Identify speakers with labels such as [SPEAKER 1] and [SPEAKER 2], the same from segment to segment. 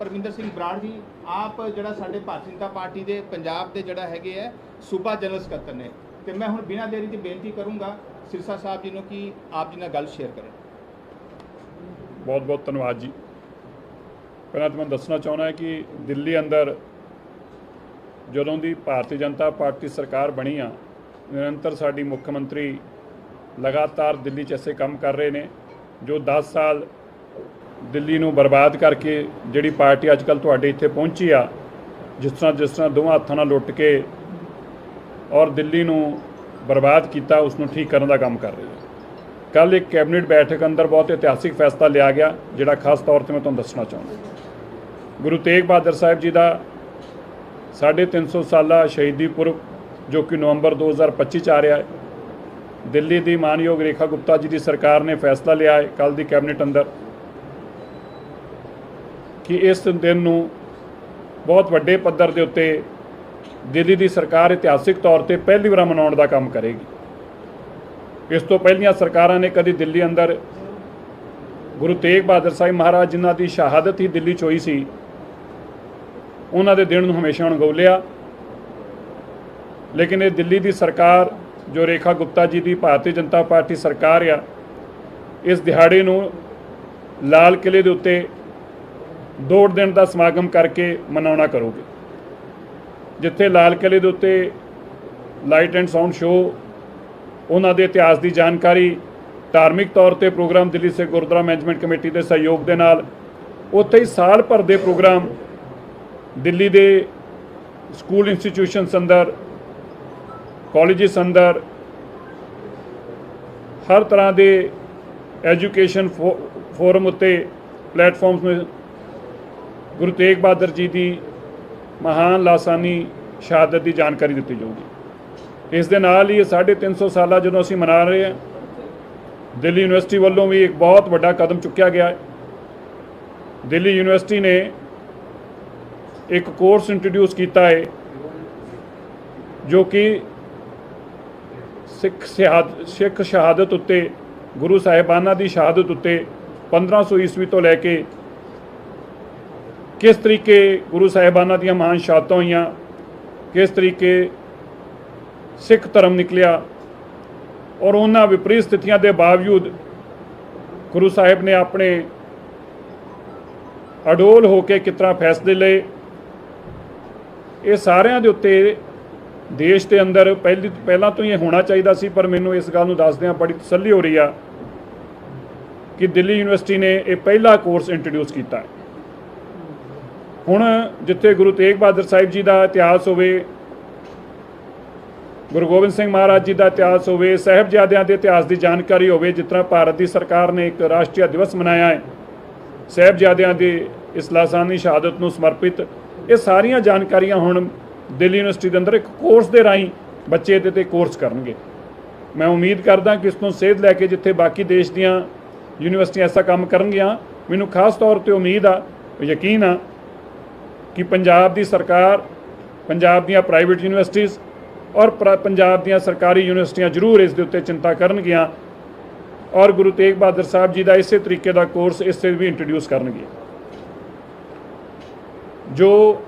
[SPEAKER 1] ਪਰਮਿੰਦਰ ਸਿੰਘ ਬਰਾੜ ਜੀ, ਆਪ ਜਿਹੜਾ ਸਾਡੇ ਭਾਰਤੀ ਜਨਤਾ ਪਾਰਟੀ ਦੇ, ਪੰਜਾਬ ਦੇ ਜਿਹੜਾ ਹੈਗੇ ਹੈ ਸੂਬਾ ਜਨਰਲ ਸਕੱਤਰ ਨੇ। ਤੇ ਮੈਂ ਹੁਣ ਬਿਨਾਂ ਦੇਰੀ ਦੀ ਬੇਨਤੀ ਕਰੂੰਗਾ, ਸਿਰਸਾ ਸਾਹਿਬ ਜੀ ਨੂੰ ਕਿ ਆਪ ਜੀ ਨਾਲ ਗੱਲ ਸ਼ੇਅਰ ਕਰਨ।
[SPEAKER 2] ਬਹੁਤ ਬਹੁਤ ਧੰਨਵਾਦ ਜੀ। ਪਹਿਲਾਂ ਤਾਂ ਮੈਂ ਦੱਸਣਾ ਚਾਹੁੰਦਾ ਹਾਂ ਕਿ ਦਿੱਲੀ ਅੰਦਰ ਜਦੋਂ ਦੀ ਭਾਰਤੀ ਜਨਤਾ ਪਾਰਟੀ ਸਰਕਾਰ ਬਣੀ ਆ, ਨਿਰੰਤਰ ਸਾਡੀ ਮੁੱਖ ਮੰਤਰੀ ਲਗਾਤਾਰ ਦਿੱਲੀ 'ਚ ਐਸੇ ਕੰਮ ਕਰ ਰਹੇ ਨੇ, ਜੋ 10 ਸਾਲ ਦਿੱਲੀ ਨੂੰ ਬਰਬਾਦ ਕਰਕੇ ਜਿਹੜੀ ਪਾਰਟੀ ਅੱਜ ਕੱਲ ਤੁਹਾਡੇ ਇੱਥੇ ਪਹੁੰਚੀ ਆ, ਜਿਸ ਤਰ੍ਹਾਂ ਜਿਸ ਤਰ੍ਹਾਂ ਦੋਵਾਂ ਹੱਥਾਂ ਨਾਲ ਲੁੱਟ ਕੇ ਔਰ ਦਿੱਲੀ ਨੂੰ ਬਰਬਾਦ ਕੀਤਾ, ਉਸ ਨੂੰ ਠੀਕ ਕਰਨ ਦਾ ਕੰਮ ਕਰ ਰਹੀ ਹੈ। ਕੱਲ ਇੱਕ ਕੈਬਨਿਟ ਬੈਠਕ ਅੰਦਰ ਬਹੁਤ ਇਤਿਹਾਸਿਕ ਫੈਸਲਾ ਲਿਆ ਗਿਆ, ਜਿਹੜਾ ਖਾਸ ਤੌਰ ਤੇ ਮੈਂ ਤੁਹਾਨੂੰ ਦੱਸਣਾ ਚਾਹੁੰਦਾ। ਗੁਰੂ ਤੇਗ ਬਹਾਦਰ ਸਾਹਿਬ ਜੀ ਦਾ 350 ਸਾਲਾ ਸ਼ਹੀਦੀ ਪੁਰਬ, ਜੋ ਕਿ ਨਵੰਬਰ 2025 ਚ ਆ ਰਿਹਾ ਹੈ, ਦਿੱਲੀ ਦੀ ਮਾਨਯੋਗ ਰੇਖਾ ਗੁਪਤਾ ਜੀ ਦੀ ਸਰਕਾਰ ਨੇ ਫੈਸਲਾ ਲਿਆ ਹੈ ਕੱਲ ਦੀ ਕੈਬਨਿਟ ਅੰਦਰ। ਕਿ ਇਸ ਦਿਨ ਨੂੰ ਬਹੁਤ ਵੱਡੇ ਪੱਧਰ ਦੇ ਉੱਤੇ ਦਿੱਲੀ ਦੀ ਸਰਕਾਰ ਇਤਿਹਾਸਿਕ ਤੌਰ ਤੇ ਪਹਿਲੀ ਵਾਰ ਮਨਾਉਣ ਦਾ ਕੰਮ ਕਰੇਗੀ। ਇਸ ਤੋਂ ਪਹਿਲੀਆਂ ਸਰਕਾਰਾਂ ਨੇ ਕਦੀ ਦਿੱਲੀ ਅੰਦਰ ਗੁਰੂ ਤੇਗ ਬਹਾਦਰ ਸਾਹਿਬ ਮਹਾਰਾਜ ਜਿਨ੍ਹਾਂ ਦੀ ਸ਼ਹਾਦਤ ਹੀ ਦਿੱਲੀ 'ਚ ਹੋਈ ਸੀ, ਉਹਨਾਂ ਦੇ ਦਿਨ ਨੂੰ ਹਮੇਸ਼ਾ ਅਣਗੌਲਿਆ। ਲੇਕਿਨ ਇਹ ਦਿੱਲੀ ਦੀ ਸਰਕਾਰ, ਜੋ ਰੇਖਾ ਗੁਪਤਾ ਜੀ ਦੀ ਭਾਰਤੀ ਜਨਤਾ ਪਾਰਟੀ ਸਰਕਾਰ ਆ, ਇਸ ਦਿਹਾੜੇ ਨੂੰ ਲਾਲ ਕਿਲੇ ਦੇ ਉੱਤੇ ਦੌੜ ਦਿਨ ਦਾ ਸਮਾਗਮ ਕਰਕੇ ਮਨਾਉਣਾ ਕਰੋਗੇ। ਜਿੱਥੇ ਲਾਲ ਕਿਲੇ ਦੇ ਉੱਤੇ ਲਾਈਟ ਐਂਡ ਸਾਊਂਡ ਸ਼ੋਅ, ਉਹਨਾਂ ਦੇ ਇਤਿਹਾਸ ਦੀ ਜਾਣਕਾਰੀ, ਧਾਰਮਿਕ ਤੌਰ ਤੇ ਪ੍ਰੋਗਰਾਮ ਦਿੱਲੀ ਸੇ ਗੁਰਦੁਆਰਾ ਮੈਨੇਜਮੈਂਟ ਕਮੇਟੀ ਦੇ ਸਹਿਯੋਗ ਦੇ ਨਾਲ, ਉੱਥੇ ਹੀ ਸਾਲ ਭਰ ਦੇ ਪ੍ਰੋਗਰਾਮ ਦਿੱਲੀ ਦੇ ਸਕੂਲ ਇੰਸਟੀਚਿਊਸ਼ਨਸ ਅੰਦਰ, ਕਾਲਜਿਸ ਅੰਦਰ, ਹਰ ਤਰ੍ਹਾਂ ਦੇ ਐਜੂਕੇਸ਼ਨ ਫੋਰਮ ਉੱਤੇ, ਪਲੇਟਫਾਰਮਸ ਗੁਰੂ ਤੇਗ ਬਹਾਦਰ ਜੀ ਦੀ ਮਹਾਨ ਲਾਸਾਨੀ ਸ਼ਹਾਦਤ ਦੀ ਜਾਣਕਾਰੀ ਦਿੱਤੀ ਜਾਊਗੀ। ਇਸ ਦੇ ਨਾਲ ਹੀ ਇਹ 350 ਸਾਲਾ ਜਦੋਂ ਅਸੀਂ ਮਨਾ ਰਹੇ ਹਾਂ, ਦਿੱਲੀ ਯੂਨੀਵਰਸਿਟੀ ਵੱਲੋਂ ਵੀ ਇੱਕ ਬਹੁਤ ਵੱਡਾ ਕਦਮ ਚੁੱਕਿਆ ਗਿਆ ਹੈ। ਦਿੱਲੀ ਯੂਨੀਵਰਸਿਟੀ ਨੇ ਇੱਕ ਕੋਰਸ ਇੰਟਰੋਡਿਊਸ ਕੀਤਾ ਹੈ, ਜੋ ਕਿ ਸਿੱਖ ਸ਼ਹਾਦਤ ਸਿੱਖ ਸ਼ਹਾਦਤ ਉੱਤੇ, ਗੁਰੂ ਸਾਹਿਬਾਨਾਂ ਦੀ ਸ਼ਹਾਦਤ ਉੱਤੇ 1500 ਈਸਵੀ ਤੋਂ ਲੈ ਕੇ ਕਿਸ ਤਰੀਕੇ ਗੁਰੂ ਸਾਹਿਬਾਨਾਂ ਦੀਆਂ ਮਹਾਨ ਸ਼ਹਾਦਤਾਂ ਹੋਈਆਂ, ਕਿਸ ਤਰੀਕੇ ਸਿੱਖ ਧਰਮ ਨਿਕਲਿਆ ਔਰ ਉਹਨਾਂ ਵਿਪਰੀਤ ਸਥਿਤੀਆਂ ਦੇ ਬਾਵਜੂਦ ਗੁਰੂ ਸਾਹਿਬ ਨੇ ਆਪਣੇ ਅਡੋਲ ਹੋ ਕੇ ਕਿਤਨਾ ਫੈਸਲੇ ਲਏ। ਇਹ ਸਾਰਿਆਂ ਦੇ ਉੱਤੇ ਦੇਸ਼ ਦੇ ਅੰਦਰ ਪਹਿਲੀ, ਪਹਿਲਾਂ ਤੋਂ ਹੀ ਹੋਣਾ ਚਾਹੀਦਾ ਸੀ, ਪਰ ਮੈਨੂੰ ਇਸ ਗੱਲ ਨੂੰ ਦੱਸਦਿਆਂ ਬੜੀ ਤਸੱਲੀ ਹੋ ਰਹੀ ਆ ਕਿ ਦਿੱਲੀ ਯੂਨੀਵਰਸਿਟੀ ਨੇ ਇਹ ਪਹਿਲਾ ਕੋਰਸ ਇੰਟਰੋਡਿਊਸ ਕੀਤਾ ਹੈ। ਹੁਣ ਜਿੱਥੇ ਗੁਰੂ ਤੇਗ ਬਹਾਦਰ ਸਾਹਿਬ ਜੀ ਦਾ ਇਤਿਹਾਸ ਹੋਵੇ, ਗੁਰੂ ਗੋਬਿੰਦ ਸਿੰਘ ਮਹਾਰਾਜ ਜੀ ਦਾ ਇਤਿਹਾਸ ਹੋਵੇ, ਸਹਿਬਜ਼ਾਦਿਆਂ ਦੇ ਇਤਿਹਾਸ ਦੀ ਜਾਣਕਾਰੀ ਹੋਵੇ, ਜਿਸ ਤਰ੍ਹਾਂ ਭਾਰਤ ਦੀ ਸਰਕਾਰ ਨੇ ਇੱਕ ਰਾਸ਼ਟਰੀ ਦਿਵਸ ਮਨਾਇਆ ਹੈ, ਸਹਿਬਜ਼ਾਦਿਆਂ ਦੀ ਇਸ ਲਾਸਾਨੀ ਸ਼ਹਾਦਤ ਨੂੰ ਸਮਰਪਿਤ, ਇਹ ਸਾਰੀਆਂ ਜਾਣਕਾਰੀਆਂ ਹੁਣ ਦਿੱਲੀ ਯੂਨੀਵਰਸਿਟੀ ਦੇ ਅੰਦਰ ਇੱਕ ਕੋਰਸ ਦੇ ਰਾਹੀਂ ਬੱਚੇ ਇਹਦੇ ਤੇ ਕੋਰਸ ਕਰਨਗੇ। ਮੈਂ ਉਮੀਦ ਕਰਦਾ ਕਿ ਇਸ ਤੋਂ ਸੇਧ ਲੈ ਕੇ ਜਿੱਥੇ ਬਾਕੀ ਦੇਸ਼ ਦੀਆਂ ਯੂਨੀਵਰਸਿਟੀਆਂ ਐਸਾ ਕੰਮ ਕਰਨਗੀਆਂ, ਮੈਨੂੰ ਖਾਸ ਤੌਰ ਤੇ ਉਮੀਦ ਆ, ਯਕੀਨ ਆ ਕਿ ਪੰਜਾਬ ਦੀ ਸਰਕਾਰ, ਪੰਜਾਬ ਦੀਆਂ ਪ੍ਰਾਈਵੇਟ ਯੂਨੀਵਰਸਿਟੀਆਂ ਔਰ ਪ੍ਰ- ਪੰਜਾਬ ਦੀਆਂ ਸਰਕਾਰੀ ਯੂਨੀਵਰਸਿਟੀਆਂ ਜ਼ਰੂਰ ਇਸ ਦੇ ਉੱਤੇ ਚਿੰਤਾ ਕਰਨਗੀਆਂ ਔਰ ਗੁਰੂ ਤੇਗ ਬਹਾਦਰ ਸਾਹਿਬ ਜੀ ਦਾ ਇਸੇ ਤਰੀਕੇ ਦਾ ਕੋਰਸ ਇਸ ਤੇ ਵੀ ਇੰਟਰੋਡਿਊਸ ਕਰਨਗੇ। ਜੋ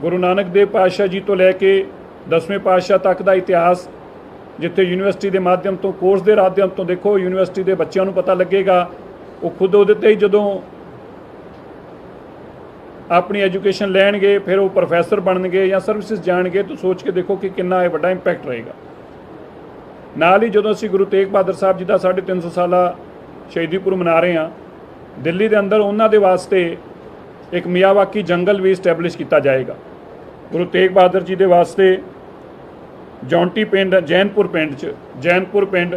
[SPEAKER 2] ਗੁਰੂ ਨਾਨਕ ਦੇਵ ਪਾਤਸ਼ਾਹ ਜੀ ਤੋਂ ਲੈ ਕੇ 10ਵੇਂ ਪਾਤਸ਼ਾਹ ਤੱਕ ਦਾ ਇਤਿਹਾਸ ਜਿੱਥੇ ਯੂਨੀਵਰਸਿਟੀ ਦੇ ਮਾਧਿਅਮ ਤੋਂ ਕੋਰਸ ਦੇ ਮਾਧਿਅਮ ਤੋਂ ਦੇਖੋ, ਯੂਨੀਵਰਸਿਟੀ ਦੇ ਬੱਚਿਆਂ ਨੂੰ ਪਤਾ ਲੱਗੇਗਾ, ਉਹ ਖੁਦ ਉਹਦੇ ਤੇ ਹੀ ਜਦੋਂ ਆਪਣੀ ਐਜੂਕੇਸ਼ਨ ਲੈਣਗੇ, ਫਿਰ ਉਹ ਪ੍ਰੋਫੈਸਰ ਬਣਨਗੇ ਜਾਂ ਸਰਵਿਸਿਜ਼ ਜਾਣਗੇ, ਤਾਂ ਸੋਚ ਕੇ ਦੇਖੋ ਕਿ ਕਿੰਨਾ ਇਹ ਵੱਡਾ ਇੰਪੈਕਟ ਰਹੇਗਾ। ਨਾਲ ਹੀ ਜਦੋਂ ਅਸੀਂ ਗੁਰੂ ਤੇਗ ਬਹਾਦਰ ਸਾਹਿਬ ਜੀ ਦਾ 350 ਸਾਲਾ ਸ਼ਹੀਦੀਪੁਰ ਮਨਾ ਰਹੇ ਹਾਂ, ਦਿੱਲੀ ਦੇ ਅੰਦਰ ਉਹਨਾਂ ਦੇ ਵਾਸਤੇ ਇੱਕ ਮਿਆਵਾਕੀ ਜੰਗਲ ਵੀ ਸਟੈਬਲਿਸ਼ ਕੀਤਾ ਜਾਏਗਾ। ਗੁਰੂ ਤੇਗ ਬਹਾਦਰ ਜੀ ਦੇ ਵਾਸਤੇ ਜੌਂਟੀ ਪਿੰਡ, ਜੈਨਪੁਰ ਪਿੰਡ 'ਚ, ਜੈਨਪੁਰ ਪਿੰਡ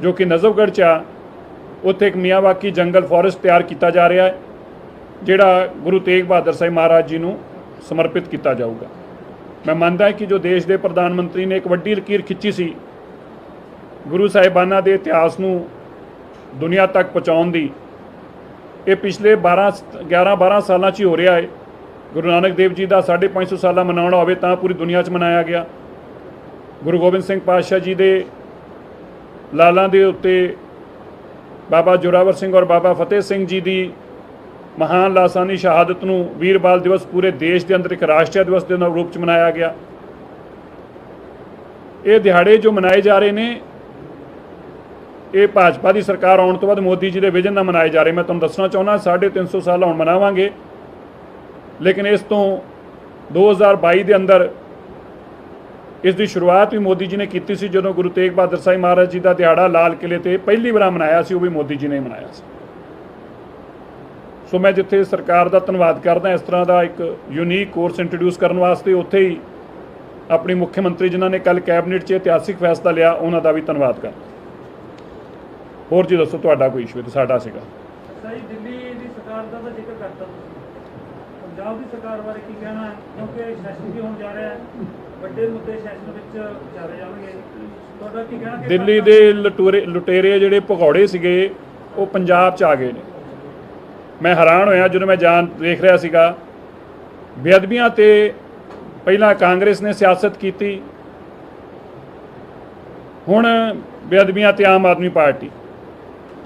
[SPEAKER 2] ਜੋ ਕਿ ਨਜ਼ਫਗੜ੍ਹ 'ਚ ਆ, ਉੱਥੇ ਇੱਕ ਮਿਆਵਾਕੀ ਜੰਗਲ ਫੋਰੈਸਟ ਤਿਆਰ ਕੀਤਾ ਜਾ ਰਿਹਾ ਹੈ। ਜਿਹੜਾ ਗੁਰੂ ਤੇਗ ਬਹਾਦਰ ਸਾਹਿਬ ਮਹਾਰਾਜ ਜੀ ਨੂੰ ਸਮਰਪਿਤ ਕੀਤਾ ਜਾਊਗਾ। ਮੈਂ ਮੰਨਦਾ ਹਾਂ ਕਿ ਜੋ ਦੇਸ਼ ਦੇ ਪ੍ਰਧਾਨ ਮੰਤਰੀ ਨੇ ਇੱਕ ਵੱਡੀ ਲਕੀਰ ਖਿੱਚੀ ਸੀ, ਗੁਰੂ ਸਾਹਿਬਾਨਾਂ ਦੇ ਇਤਿਹਾਸ ਨੂੰ ਦੁਨੀਆ ਤੱਕ ਪਹੁੰਚਾਉਣ ਦੀ, ਇਹ ਪਿਛਲੇ 12 11 12 ਸਾਲਾਂ 'ਚ ਹੀ ਹੋ ਰਿਹਾ ਹੈ। ਗੁਰੂ ਨਾਨਕ ਦੇਵ ਜੀ ਦਾ 550 ਸਾਲਾ ਮਨਾਉਣਾ ਹੋਵੇ ਤਾਂ ਪੂਰੀ ਦੁਨੀਆ 'ਚ ਮਨਾਇਆ ਗਿਆ। ਗੁਰੂ ਗੋਬਿੰਦ ਸਿੰਘ ਪਾਤਸ਼ਾਹ ਜੀ ਦੇ ਲਾਲਾਂ ਦੇ ਉੱਤੇ ਬਾਬਾ ਜੋਰਾਵਰ ਸਿੰਘ ਔਰ ਬਾਬਾ ਫਤਿਹ ਸਿੰਘ ਜੀ ਦੀ ਮਹਾਨ ਲਾਸਾਨੀ ਸ਼ਹਾਦਤ ਨੂੰ ਵੀਰ ਬਾਲ ਦਿਵਸ ਪੂਰੇ ਦੇਸ਼ ਦੇ ਅੰਦਰ ਇੱਕ ਰਾਸ਼ਟਰੀ ਦਿਵਸ ਦੇ ਰੂਪ ਚ ਮਨਾਇਆ ਗਿਆ। ਇਹ ਦਿਹਾੜੇ ਜੋ ਮਨਾਏ ਜਾ ਰਹੇ ਨੇ, ਇਹ ਭਾਜਪਾ ਦੀ ਸਰਕਾਰ ਆਉਣ ਤੋਂ ਬਾਅਦ ਮੋਦੀ ਜੀ ਦੇ ਵਿਜਨ ਨਾਲ ਮਨਾਏ ਜਾ ਰਹੇ। ਮੈਂ ਤੁਹਾਨੂੰ ਦੱਸਣਾ ਚਾਹੁੰਦਾ 350 ਸਾਲ ਹੁਣ ਮਨਾਵਾਂਗੇ। ਲੇਕਿਨ ਇਸ ਤੋਂ 2022 ਦੇ ਅੰਦਰ ਇਸ ਦੀ ਸ਼ੁਰੂਆਤ ਵੀ ਮੋਦੀ ਜੀ ਨੇ ਕੀਤੀ ਸੀ, ਜਦੋਂ ਗੁਰੂ ਤੇਗ ਬਹਾਦਰ ਸਾਹਿਬ ਮਹਾਰਾਜ ਜੀ ਦਾ ਦਿਹਾੜਾ ਲਾਲ ਕਿਲੇ ਤੇ ਪਹਿਲੀ ਵਾਰ ਮਨਾਇਆ ਸੀ, ਉਹ ਵੀ ਮੋਦੀ ਜੀ ਨੇ ਮਨਾਇਆ ਸੀ। ਸੋ ਮੈਂ ਜਿੱਥੇ ਸਰਕਾਰ ਦਾ ਧੰਨਵਾਦ ਕਰਦਾ ਇਸ ਤਰ੍ਹਾਂ ਦਾ ਇੱਕ ਯੂਨੀਕ ਕੋਰਸ ਇੰਟਰੋਡਿਊਸ ਕਰਨ ਵਾਸਤੇ ਉੱਥੇ ਹੀ ਆਪਣੀ ਮੁੱਖ ਮੰਤਰੀ ਜਿਨ੍ਹਾਂ ਨੇ ਕੱਲ ਕੈਬਨਿਟ 'ਚ ਇਤਿਹਾਸਿਕ ਫੈਸਲਾ ਲਿਆ ਉਹਨਾਂ ਦਾ ਵੀ ਧੰਨਵਾਦ ਕਰਦਾ। ਹੋਰ ਜੀ ਦੱਸੋ ਤੁਹਾਡਾ ਕੋਈ ਇਸ਼ੂ ਤੇ ਸਾਡਾ ਸੀਗਾ।
[SPEAKER 3] ਸਹੀ ਦਿੱਲੀ ਦੀ ਸਰਕਾਰ ਦਾ ਤਾਂ ਜ਼ਿਕਰ ਕਰਤਾ ਤੁਸੀਂ। ਪੰਜਾਬ ਦੀ ਸਰਕਾਰ ਬਾਰੇ ਕੀ ਕਹਿਣਾ ਹੈ? ਕਿਉਂਕਿ ਸੈਸ਼ਨ ਵੀ ਹੋਣ ਜਾ ਰਿਹਾ ਹੈ। ਵੱਡੇ ਮੁੱਦੇ ਸੈਸ਼ਨ ਵਿੱਚ ਚੱਲੇ ਜਾਣਗੇ। ਤੁਹਾਡਾ ਕੀ ਕਹਿਣਾ ਕਿ
[SPEAKER 2] ਦਿੱਲੀ ਦੇ ਲਟੂਰੇ ਲੁਟੇਰੇ ਜਿਹੜੇ ਭਗੌੜੇ ਸੀਗੇ ਉਹ ਪੰਜਾਬ 'ਚ ਆ ਗਏ ਨੇ। ਮੈਂ ਹੈਰਾਨ ਹੋਇਆ ਜਦੋਂ ਮੈਂ ਜਾਣ ਦੇਖ ਰਿਹਾ ਸੀਗਾ। ਬੇਅਦਬੀਆਂ ਤੇ ਪਹਿਲਾਂ ਕਾਂਗਰਸ ਨੇ ਸਿਆਸਤ ਕੀਤੀ। ਹੁਣ ਬੇਅਦਬੀਆਂ ਤੇ ਆਮ ਆਦਮੀ ਪਾਰਟੀ।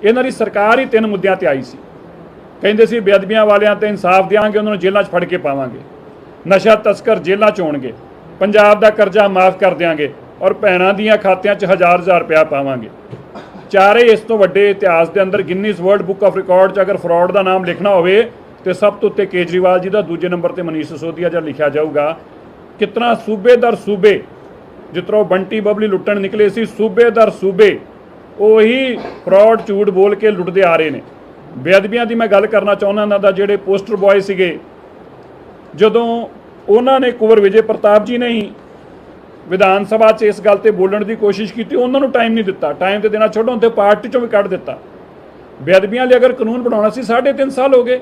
[SPEAKER 2] ਇਹਨਾਂ ਦੀ ਸਰਕਾਰ ਹੀ ਤਿੰਨ ਮੁੱਦਿਆਂ ਤੇ ਆਈ ਸੀ। ਕਹਿੰਦੇ ਸੀ ਬੇਅਦਬੀਆਂ ਵਾਲਿਆਂ ਤੇ ਇਨਸਾਫ ਦਿਆਂਗੇ, ਉਹਨਾਂ ਨੂੰ ਜੇਲ੍ਹਾਂ 'ਚ ਫੜ ਕੇ ਪਾਵਾਂਗੇ। ਨਸ਼ਾ ਤਸਕਰ ਜੇਲ੍ਹਾਂ 'ਚ ਹੋਣਗੇ। ਪੰਜਾਬ ਦਾ ਕਰਜ਼ਾ ਮਾਫ ਕਰ ਦਿਆਂਗੇ ਔਰ ਭੈਣਾਂ ਦੀਆਂ ਖਾਤਿਆਂ 'ਚ ਹਜ਼ਾਰ ਹਜ਼ਾਰ ਰੁਪਇਆ ਪਾਵਾਂਗੇ। ਚਾਰੇ ਇਸ ਤੋਂ ਵੱਡੇ ਇਤਿਹਾਸ ਦੇ ਅੰਦਰ Guinness world book of record 'ਚ ਅਗਰ ਫਰਾਡ ਦਾ ਨਾਮ ਲਿਖਣਾ ਹੋਵੇ, ਤੇ ਸਭ ਤੋਂ ਉੱਤੇ ਕੇਜਰੀਵਾਲ ਜੀ ਦਾ, ਦੂਜੇ ਨੰਬਰ ਤੇ ਮਨੀਸ਼ ਸਿਸੋਦੀਆ ਦਾ ਲਿਖਿਆ ਜਾਊਗਾ। ਕਿਤਨਾ ਸੂਬੇਦਾਰ ਸੂਬੇ ਜਿਸ ਤਰ੍ਹਾਂ ਉਹ ਬੰਟੀ ਬਬਲੀ ਲੁੱਟਣ ਨਿਕਲੇ ਸੀ ਸੂਬੇਦਾਰ ਸੂਬੇ, ਉਹੀ ਫਰਾਡ ਝੂਠ ਬੋਲ ਕੇ ਲੁੱਟਦੇ ਆ ਰਹੇ ਨੇ। ਬੇਅਦਬੀਆਂ ਦੀ ਮੈਂ ਗੱਲ ਕਰਨਾ ਚਾਹੁੰਦਾ, ਇਹਨਾਂ ਦਾ ਜਿਹੜੇ ਪੋਸਟਰ ਬॉय ਸੀਗੇ, ਜਦੋਂ ਉਹਨਾਂ ਨੇ ਕੁਵਰ ਵਿਜੇ ਪ੍ਰਤਾਪ ਜੀ ਨੇ ਹੀ ਵਿਧਾਨ ਸਭਾ 'ਚ ਇਸ ਗੱਲ ਤੇ ਬੋਲਣ ਦੀ ਕੋਸ਼ਿਸ਼ ਕੀਤੀ, ਉਹਨਾਂ ਨੂੰ ਟਾਈਮ ਨਹੀਂ ਦਿੱਤਾ। ਟਾਈਮ ਤੇ ਦੇਣਾ ਛੱਡੋ ਤੇ ਪਾਰਟੀ 'ਚੋਂ ਵੀ ਕੱਢ ਦਿੱਤਾ। ਬੇਅਦਬੀਆਂ ਲਈ ਅਗਰ ਕਾਨੂੰਨ ਬਣਾਉਣਾ ਸੀ 3.5 ਸਾਲ ਹੋ ਗਏ।